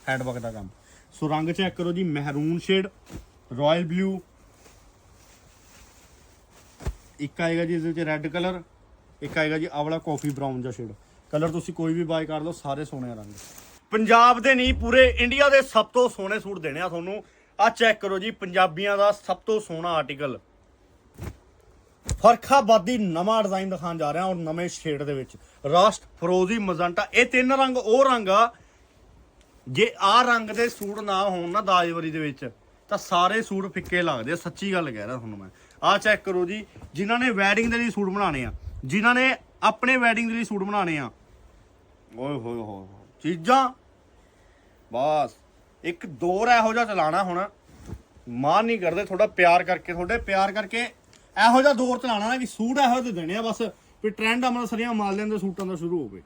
ਹੈਂਡਵਰਕ ਦਾ ਕੰਮ। ਸੋ ਰੰਗ ਚੈੱਕ ਕਰੋ ਜੀ ਮਹਿਰੂਨ ਸ਼ੇਡ ਰਾਇਲ ਬਲੂ ਇੱਕ ਆਏਗਾ ਜੀ ਇਸ ਵਿੱਚ ਰੈੱਡ ਕਲਰ ਇੱਕ ਆਏਗਾ ਜੀ ਆਵਲਾ ਕਾਫੀ ਬਰਾਊਨ ਜਿਹਾ ਸ਼ੇਡ ਕਲਰ ਤੁਸੀਂ ਕੋਈ ਵੀ ਬਾਏ ਕਰ ਲਓ, ਸਾਰੇ ਸੋਹਣੇ ਰੰਗ। ਪੰਜਾਬ ਦੇ ਨਹੀਂ, ਪੂਰੇ ਇੰਡੀਆ ਦੇ ਸਭ ਤੋਂ ਸੋਹਣੇ ਸੂਟ ਦੇਣੇ ਆ ਤੁਹਾਨੂੰ। ਆ ਚੈੱਕ ਕਰੋ ਜੀ, ਪੰਜਾਬੀਆਂ ਦਾ ਸਭ ਤੋਂ ਸੋਹਣਾ ਆਰਟੀਕਲ ਫਰਖਾਬਾਦੀ ਨਵਾਂ ਡਿਜ਼ਾਈਨ ਦਿਖਾਉਣ ਜਾ ਰਿਹਾ ਔਰ ਨਵੇਂ ਸ਼ੇਡ ਦੇ ਵਿੱਚ। ਰਾਸਟ ਫਰੋਜ਼ੀ ਮਜ਼ੰਟਾ ਇਹ ਤਿੰਨ ਰੰਗ, ਉਹ ਰੰਗ ਆ। ਜੇ ਆ ਰੰਗ ਦੇ ਸੂਟ ਨਾ ਹੋਣ ਨਾ ਦਾਜਵਰੀ ਦੇ ਵਿੱਚ, ਤਾਂ ਸਾਰੇ ਸੂਟ ਫਿੱਕੇ ਲੱਗਦੇ ਆ, ਸੱਚੀ ਗੱਲ ਕਹਿ ਰਿਹਾ ਤੁਹਾਨੂੰ ਮੈਂ। ਆ ਚੈੱਕ ਕਰੋ ਜੀ, ਜਿਨ੍ਹਾਂ ਨੇ ਵੈਡਿੰਗ ਦੇ ਲਈ ਸੂਟ ਬਣਾਉਣੇ ਆ, ਜਿਨ੍ਹਾਂ ਨੇ ਆਪਣੇ ਵੈਡਿੰਗ ਦੇ ਲਈ ਸੂਟ ਬਣਾਉਣੇ ਆ। ਓਏ ਹੋਏ ਹੋਏ ਚੀਜ਼ਾਂ। ਬਸ, ਇੱਕ ਦੌਰ ਇਹੋ ਜਿਹਾ ਚਲਾਣਾ ਹੁਣ। ਮਾਨ ਨਹੀਂ ਕਰਦੇ ਥੋੜਾ ਪਿਆਰ ਕਰਕੇ, ਤੁਹਾਡੇ ਪਿਆਰ ਕਰਕੇ ਇਹੋ ਜਿਹਾ ਦੌਰ ਚਲਾਣਾ ਨਾ ਕਿ ਸੂਟ ਇਹੋ ਜਿਹੇ ਦੇਣੇ ਆ, ਬਸ ਵੀ ਟ੍ਰੈਂਡ ਅਮਰ ਸਰੀਆਂ ਮਾਲ ਦੇ ਸੂਟਾਂ ਦਾ ਸ਼ੁਰੂ ਹੋਵੇ।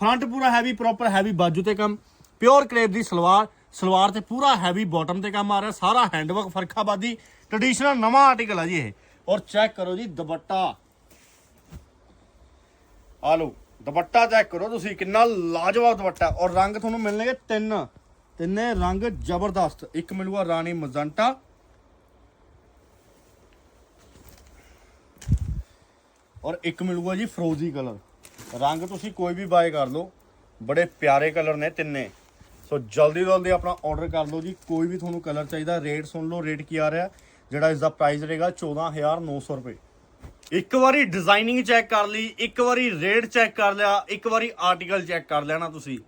ਫਰੰਟ ਪੂਰਾ ਹੈਵੀ ਪ੍ਰੋਪਰ ਹੈਵੀ ਬਾਜੂ ਤੇ ਕੰਮ। ਪਿਓਰ ਕਰੇਪ ਦੀ ਸਲਵਾਰ ਸਲਵਾਰ ਤੇ ਪੂਰਾ ਹੈਵੀ ਬਾਟਮ ਤੇ ਕੰਮ ਆ ਰਿਹਾ, ਸਾਰਾ ਹੈਂਡਵਰਕ ਫਰਖਾਬਾਦੀ। ਟ੍ਰੈਡੀਸ਼ਨਲ ਨਵਾਂ ਆਰਟੀਕਲ ਆ ਜੀ ਇਹ। ਔਰ ਚੈੱਕ ਕਰੋ ਜੀ, ਦੁਪੱਟਾ। ਆ ਲਓ, ਦੁਪੱਟਾ ਚੈੱਕ ਕਰੋ ਤੁਸੀਂ, ਕਿੰਨਾ ਲਾਜਵਾਬ ਦੁਪੱਟਾ। ਔਰ ਰੰਗ ਤੁਹਾਨੂੰ ਮਿਲਣਗੇ ਤਿੰਨ। ਤਿੰਨੇ ਰੰਗ ਜ਼ਬਰਦਸਤ। ਇੱਕ ਮਿਲੂਗਾ ਰਾਣੀ ਮਜੰਟਾ। ਔਰ ਇੱਕ ਮਿਲੂਗਾ ਜੀ ਫਰੋਜ਼ੀ ਕਲਰ। ਰੰਗ ਤੁਸੀਂ ਕੋਈ ਵੀ ਬਾਏ ਕਰ ਲਓ, ਬੜੇ ਪਿਆਰੇ ਕਲਰ ਨੇ ਤਿੰਨੇ। ਸੋ ਜਲਦੀ ਤੋਂ ਜਲਦੀ ਆਪਣਾ ਆਰਡਰ ਕਰ ਲਓ ਜੀ। ਕੋਈ ਵੀ ਤੁਹਾਨੂੰ ਕਲਰ ਚਾਹੀਦਾ ਰੇਟ ਸੁਣ ਲਓ ਰੇਟ ਕੀ ਆ ਰਿਹਾ। ਜਿਹੜਾ ਇਸ ਦਾ ਪ੍ਰਾਈਸ ਰਹੇਗਾ 14900 ਰੁਪਏ। ਇੱਕ ਵਾਰੀ ਡਿਜ਼ਾਈਨਿੰਗ ਚੈੱਕ ਕਰ ਲਈ, ਇੱਕ ਵਾਰੀ ਰੇਟ ਚੈੱਕ ਕਰ ਲਿਆ, ਇੱਕ ਵਾਰੀ ਆਰਟੀਕਲ ਚੈੱਕ ਕਰ ਲੈਣਾ ਤੁਸੀਂ।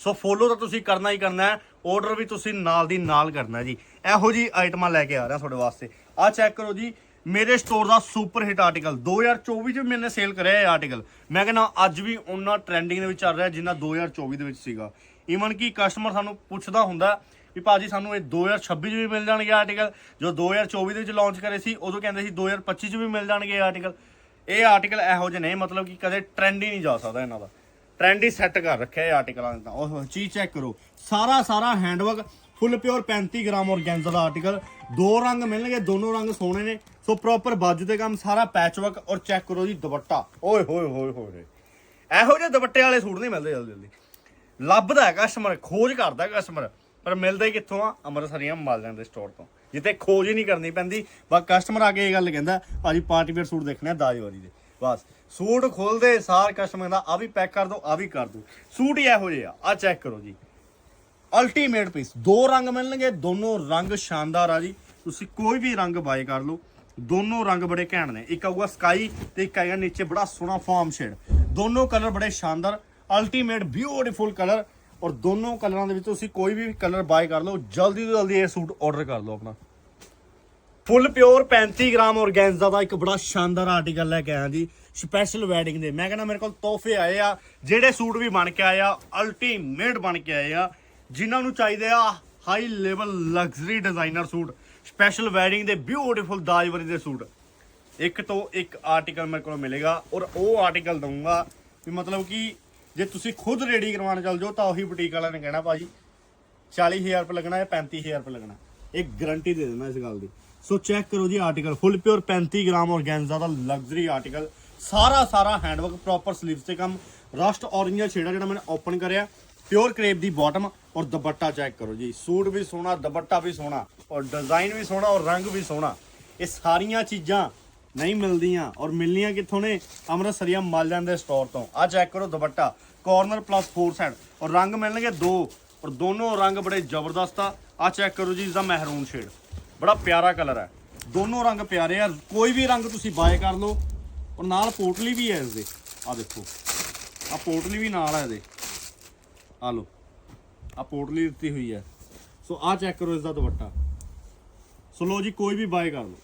ਸੋ ਫੋਲੋ ਤਾਂ ਤੁਸੀਂ ਕਰਨਾ ਹੀ ਕਰਨਾ ਹੈ ਆਰਡਰ ਵੀ ਤੁਸੀਂ ਨਾਲ ਦੀ ਨਾਲ ਕਰਨਾ ਜੀ। ਇਹੋ ਜੀ ਆਈਟਮਾਂ ਲੈ ਕੇ ਆ ਰਿਹਾ ਤੁਹਾਡੇ ਵਾਸਤੇ। ਆ ਚੈੱਕ ਕਰੋ ਜੀ, ਮੇਰੇ ਸਟੋਰ ਦਾ ਸੁਪਰ ਹਿੱਟ ਆਰਟੀਕਲ 2024 ਚ ਮੈਨੇ ਸੇਲ ਕਰਿਆ ਇਹ ਆਰਟੀਕਲ ਮੈਂ ਕਹਿੰਦਾ, ਅੱਜ ਵੀ ਉਹਨਾਂ ਟ੍ਰੈਂਡਿੰਗ ਦੇ ਵਿੱਚ ਚੱਲ ਰਿਹਾ ਜਿੰਨਾ 2024 ਦੇ ਵਿੱਚ ਸੀਗਾ। ਈਵਨ ਕਿ ਕਸਟਮਰ ਸਾਨੂੰ ਪੁੱਛਦਾ ਹੁੰਦਾ ਵੀ ਭਾਜੀ ਸਾਨੂੰ ਇਹ 2026 ਚ ਵੀ ਮਿਲ ਜਾਣਗੇ ਆਰਟੀਕਲ ਜੋ 2024 ਦੇ ਵਿੱਚ ਲਾਂਚ ਕਰੇ ਸੀ, ਉਦੋਂ ਕਹਿੰਦੇ ਸੀ 2025 ਚ ਵੀ ਮਿਲ ਜਾਣਗੇ ਆਰਟੀਕਲ ਇਹ ਆਰਟੀਕਲ ਇਹੋ ਜਿਹੇ ਨੇ, ਮਤਲਬ ਕਿ ਕਦੇ ਟ੍ਰੈਂਡ ਹੀ ਨਹੀਂ ਜਾ ਸਕਦਾ ਇਹਨਾਂ ਦਾ। ਟ੍ਰੈਂਡ ਹੀ ਸੈੱਟ ਕਰ ਰੱਖਿਆ ਇਹ ਆਰਟੀਕਲਾਂ ਨੇ ਤਾਂ। ਉਹ ਚੀਜ਼ ਚੈੱਕ ਕਰੋ। ਸਾਰਾ ਸਾਰਾ handwork full pure 35 gram organza ਦਾ ਆਰਟੀਕਲ ਦੋ ਰੰਗ ਮਿਲਣਗੇ, ਦੋਨੋਂ ਰੰਗ ਸੋਹਣੇ ਨੇ। ਸੋ ਪ੍ਰੋਪਰ ਬਾਜੂ ਤੇ ਕੰਮ, ਸਾਰਾ ਪੈਚਵਰਕ ਔਰ ਚੈੱਕ ਕਰੋ ਜੀ ਦੁਪੱਟਾ। ਓਏ ਹੋਏ ਹੋਏ ਹੋਏ ਇਹੋ ਜਿਹੇ ਦੁਪੱਟੇ ਵਾਲੇ ਸੂਟ ਨਹੀਂ ਮਿਲਦੇ ਜਲਦੀ ਜਲਦੀ। ਲੱਭਦਾ ਕਸਟਮਰ ਖੋਜ ਕਰਦਾ ਕਸਟਮਰ ਪਰ ਮਿਲਦੇ ਕਿੱਥੋਂ ਆ? ਅੰਮ੍ਰਿਤਸਰੀਆਂ ਮਾਲਿਆਂ ਦੇ ਸਟੋਰ ਤੋਂ। ਜਿੱਥੇ ਖੋਜ ਹੀ ਨਹੀਂ ਕਰਨੀ ਪੈਂਦੀ। ਬਸ ਕਸਟਮਰ ਆ ਕੇ ਇਹ ਗੱਲ ਕਹਿੰਦਾ, ਭਾਜੀ ਪਾਰਟੀ ਵੇਅਰ ਸੂਟ ਦੇਖਣੇ ਆ ਦਾਜਵਾਰੀ ਦੇ। ਬਸ। ਸੂਟ ਖੋਲਦੇ, ਸਾਰ ਕਸਟਮਰ ਦਾ ਆ ਵੀ ਪੈਕ ਕਰ ਦਿਓ ਆ ਵੀ ਕਰ ਦਿਓ ਸੂਟ ਹੀ ਇਹੋ ਜਿਹੇ ਆ। ਆ ਚੈੱਕ ਕਰੋ ਜੀ। ਅਲਟੀਮੇਟ ਪੀਸ ਦੋ ਰੰਗ ਮਿਲਣਗੇ, ਦੋਨੋਂ ਰੰਗ ਸ਼ਾਨਦਾਰ ਆ ਜੀ। ਤੁਸੀਂ ਕੋਈ ਵੀ ਰੰਗ ਬਾਏ ਕਰ ਲਓ। ਦੋਨੋਂ ਰੰਗ ਬੜੇ ਘੈਂਟ ਨੇ। ਇੱਕ ਆਊਗਾ ਸਕਾਈ ਤੇ ਇੱਕ ਆਏਗਾ ਨੀਚੇ। ਬੜਾ ਸੋਹਣਾ ਫਾਰਮ ਸ਼ੇਡ ਦੋਨੋਂ ਕਲਰ ਬੜੇ ਸ਼ਾਨਦਾਰ। ਅਲਟੀਮੇਟ ਬਿਊਟੀਫੁਲ ਕਲਰ ਔਰ ਦੋਨੋਂ ਕਲਰਾਂ ਦੇ ਵਿੱਚ ਤੁਸੀਂ ਕੋਈ ਵੀ ਕਲਰ ਬਾਏ ਕਰ ਲਓ, ਜਲਦੀ ਤੋਂ ਜਲਦੀ ਇਹ ਸੂਟ ਆਰਡਰ ਕਰ ਲਓ ਆਪਣਾ। ਫੁੱਲ ਪਿਓਰ 35 ਗ੍ਰਾਮ ਔਰਗੈਂਜ਼ਾ ਦਾ ਇੱਕ ਬੜਾ ਸ਼ਾਨਦਾਰ ਆਰਟੀਕਲ ਲੈ ਕੇ ਆਇਆ ਜੀ ਸਪੈਸ਼ਲ ਵੈਡਿੰਗ ਦੇ। ਮੈਂ ਕਹਿੰਦਾ ਮੇਰੇ ਕੋਲ ਤੋਹਫੇ ਆਏ ਆ, ਜਿਹੜੇ ਸੂਟ ਵੀ ਬਣ ਕੇ ਆਏ ਆ ਅਲਟੀਮੇਟ ਬਣ ਕੇ ਆਏ ਆ, ਜਿਨ੍ਹਾਂ ਨੂੰ ਚਾਹੀਦੇ ਆ high level luxury designer suit special wedding ਦੇ ਬਿਊਟੀਫੁਲ ਦਾਜਵਰੀ ਦੇ ਸੂਟ। ਇੱਕ ਤੋਂ ਇੱਕ ਆਰਟੀਕਲ ਮੇਰੇ ਕੋਲ ਮਿਲੇਗਾ ਔਰ ਉਹ ਆਰਟੀਕਲ ਦਊਂਗਾ ਵੀ ਮਤਲਬ ਕਿ ਜੇ ਤੁਸੀਂ ਖੁਦ ਰੈਡੀ ਕਰਵਾਉਣ ਚੱਲ ਜਾਓ ਤਾਂ ਉਹੀ ਬੁਟੀਕ ਵਾਲਿਆਂ ਨੇ ਕਹਿਣਾ ਭਾਜੀ 40000 ਰੁਪਏ ਲੱਗਣਾ ਜਾਂ 35000 ਰੁਪਏ ਲੱਗਣਾ। ਇਹ ਗਾਰੰਟੀ ਦੇ ਦੇਣਾ ਇਸ ਗੱਲ ਦੀ। ਸੋ ਚੈੱਕ ਕਰੋ ਜੀ article full pure 35 gram organza ਦਾ ਲਗਜ਼ਰੀ ਆਰਟੀਕਲ ਸਾਰਾ ਸਾਰਾ ਹੈਂਡਵਰਕ ਪ੍ਰੋਪਰ ਸਲੀਵਸ ਤੇ ਕੰਮ। ਰਸਟ ਔਰੇਂਜ ਛੇੜਾ ਜਿਹੜਾ ਮੈਂ ਓਪਨ ਕਰਿਆ। ਪਿਓਰ ਕਰੇਪ ਦੀ ਬਾਟਮ ਔਰ ਦੁਪੱਟਾ ਚੈੱਕ ਕਰੋ ਜੀ। ਸੂਟ ਵੀ ਸੋਹਣਾ, ਦੁਪੱਟਾ ਵੀ ਸੋਹਣਾ, ਔਰ ਡਿਜ਼ਾਈਨ ਵੀ ਸੋਹਣਾ, ਔਰ ਰੰਗ ਵੀ ਸੋਹਣਾ। ਇਹ ਸਾਰੀਆਂ ਚੀਜ਼ਾਂ ਨਹੀਂ ਮਿਲਦੀਆਂ ਔਰ ਮਿਲਣੀਆਂ ਕਿੱਥੋਂ ਨੇ? ਅੰਮ੍ਰਿਤਸਰੀਆ ਮਾਲਿਆਂ ਦੇ ਸਟੋਰ ਤੋਂ। ਆ ਚੈੱਕ ਕਰੋ ਦੁਪੱਟਾ। ਕਾਰਨਰ ਪਲੱਸ 4 ਸਾਈਡ ਔਰ ਰੰਗ ਮਿਲਣਗੇ ਦੋ। ਔਰ ਦੋਨੋਂ ਰੰਗ ਬੜੇ ਜ਼ਬਰਦਸਤ ਆ। ਆ ਚੈੱਕ ਕਰੋ ਜੀ ਇਸ ਦਾ ਮਹਿਰੂਨ ਸ਼ੇਡ ਬੜਾ ਪਿਆਰਾ ਕਲਰ ਹੈ। ਦੋਨੋਂ ਰੰਗ ਪਿਆਰੇ ਆ। ਕੋਈ ਵੀ ਰੰਗ ਤੁਸੀਂ ਬਾਏ ਕਰ ਲਓ। ਔਰ ਨਾਲ ਪੋਟਲੀ ਵੀ ਹੈ ਇਸ ਦੇ ਆ ਦੇਖੋ। ਆ ਪੋਟਲੀ ਵੀ ਨਾਲ ਹੈ ਇਹਦੇ। ਆ ਲਓ। ਆ ਪੋਟਲੀ ਦਿੱਤੀ ਹੋਈ ਹੈ। ਸੋ ਆ ਚੈੱਕ ਕਰੋ ਇਸ ਦਾ ਦੁਪੱਟਾ। ਸੋ ਲੋ ਜੀ, ਕੋਈ ਵੀ ਬਾਏ ਕਰ ਲਓ।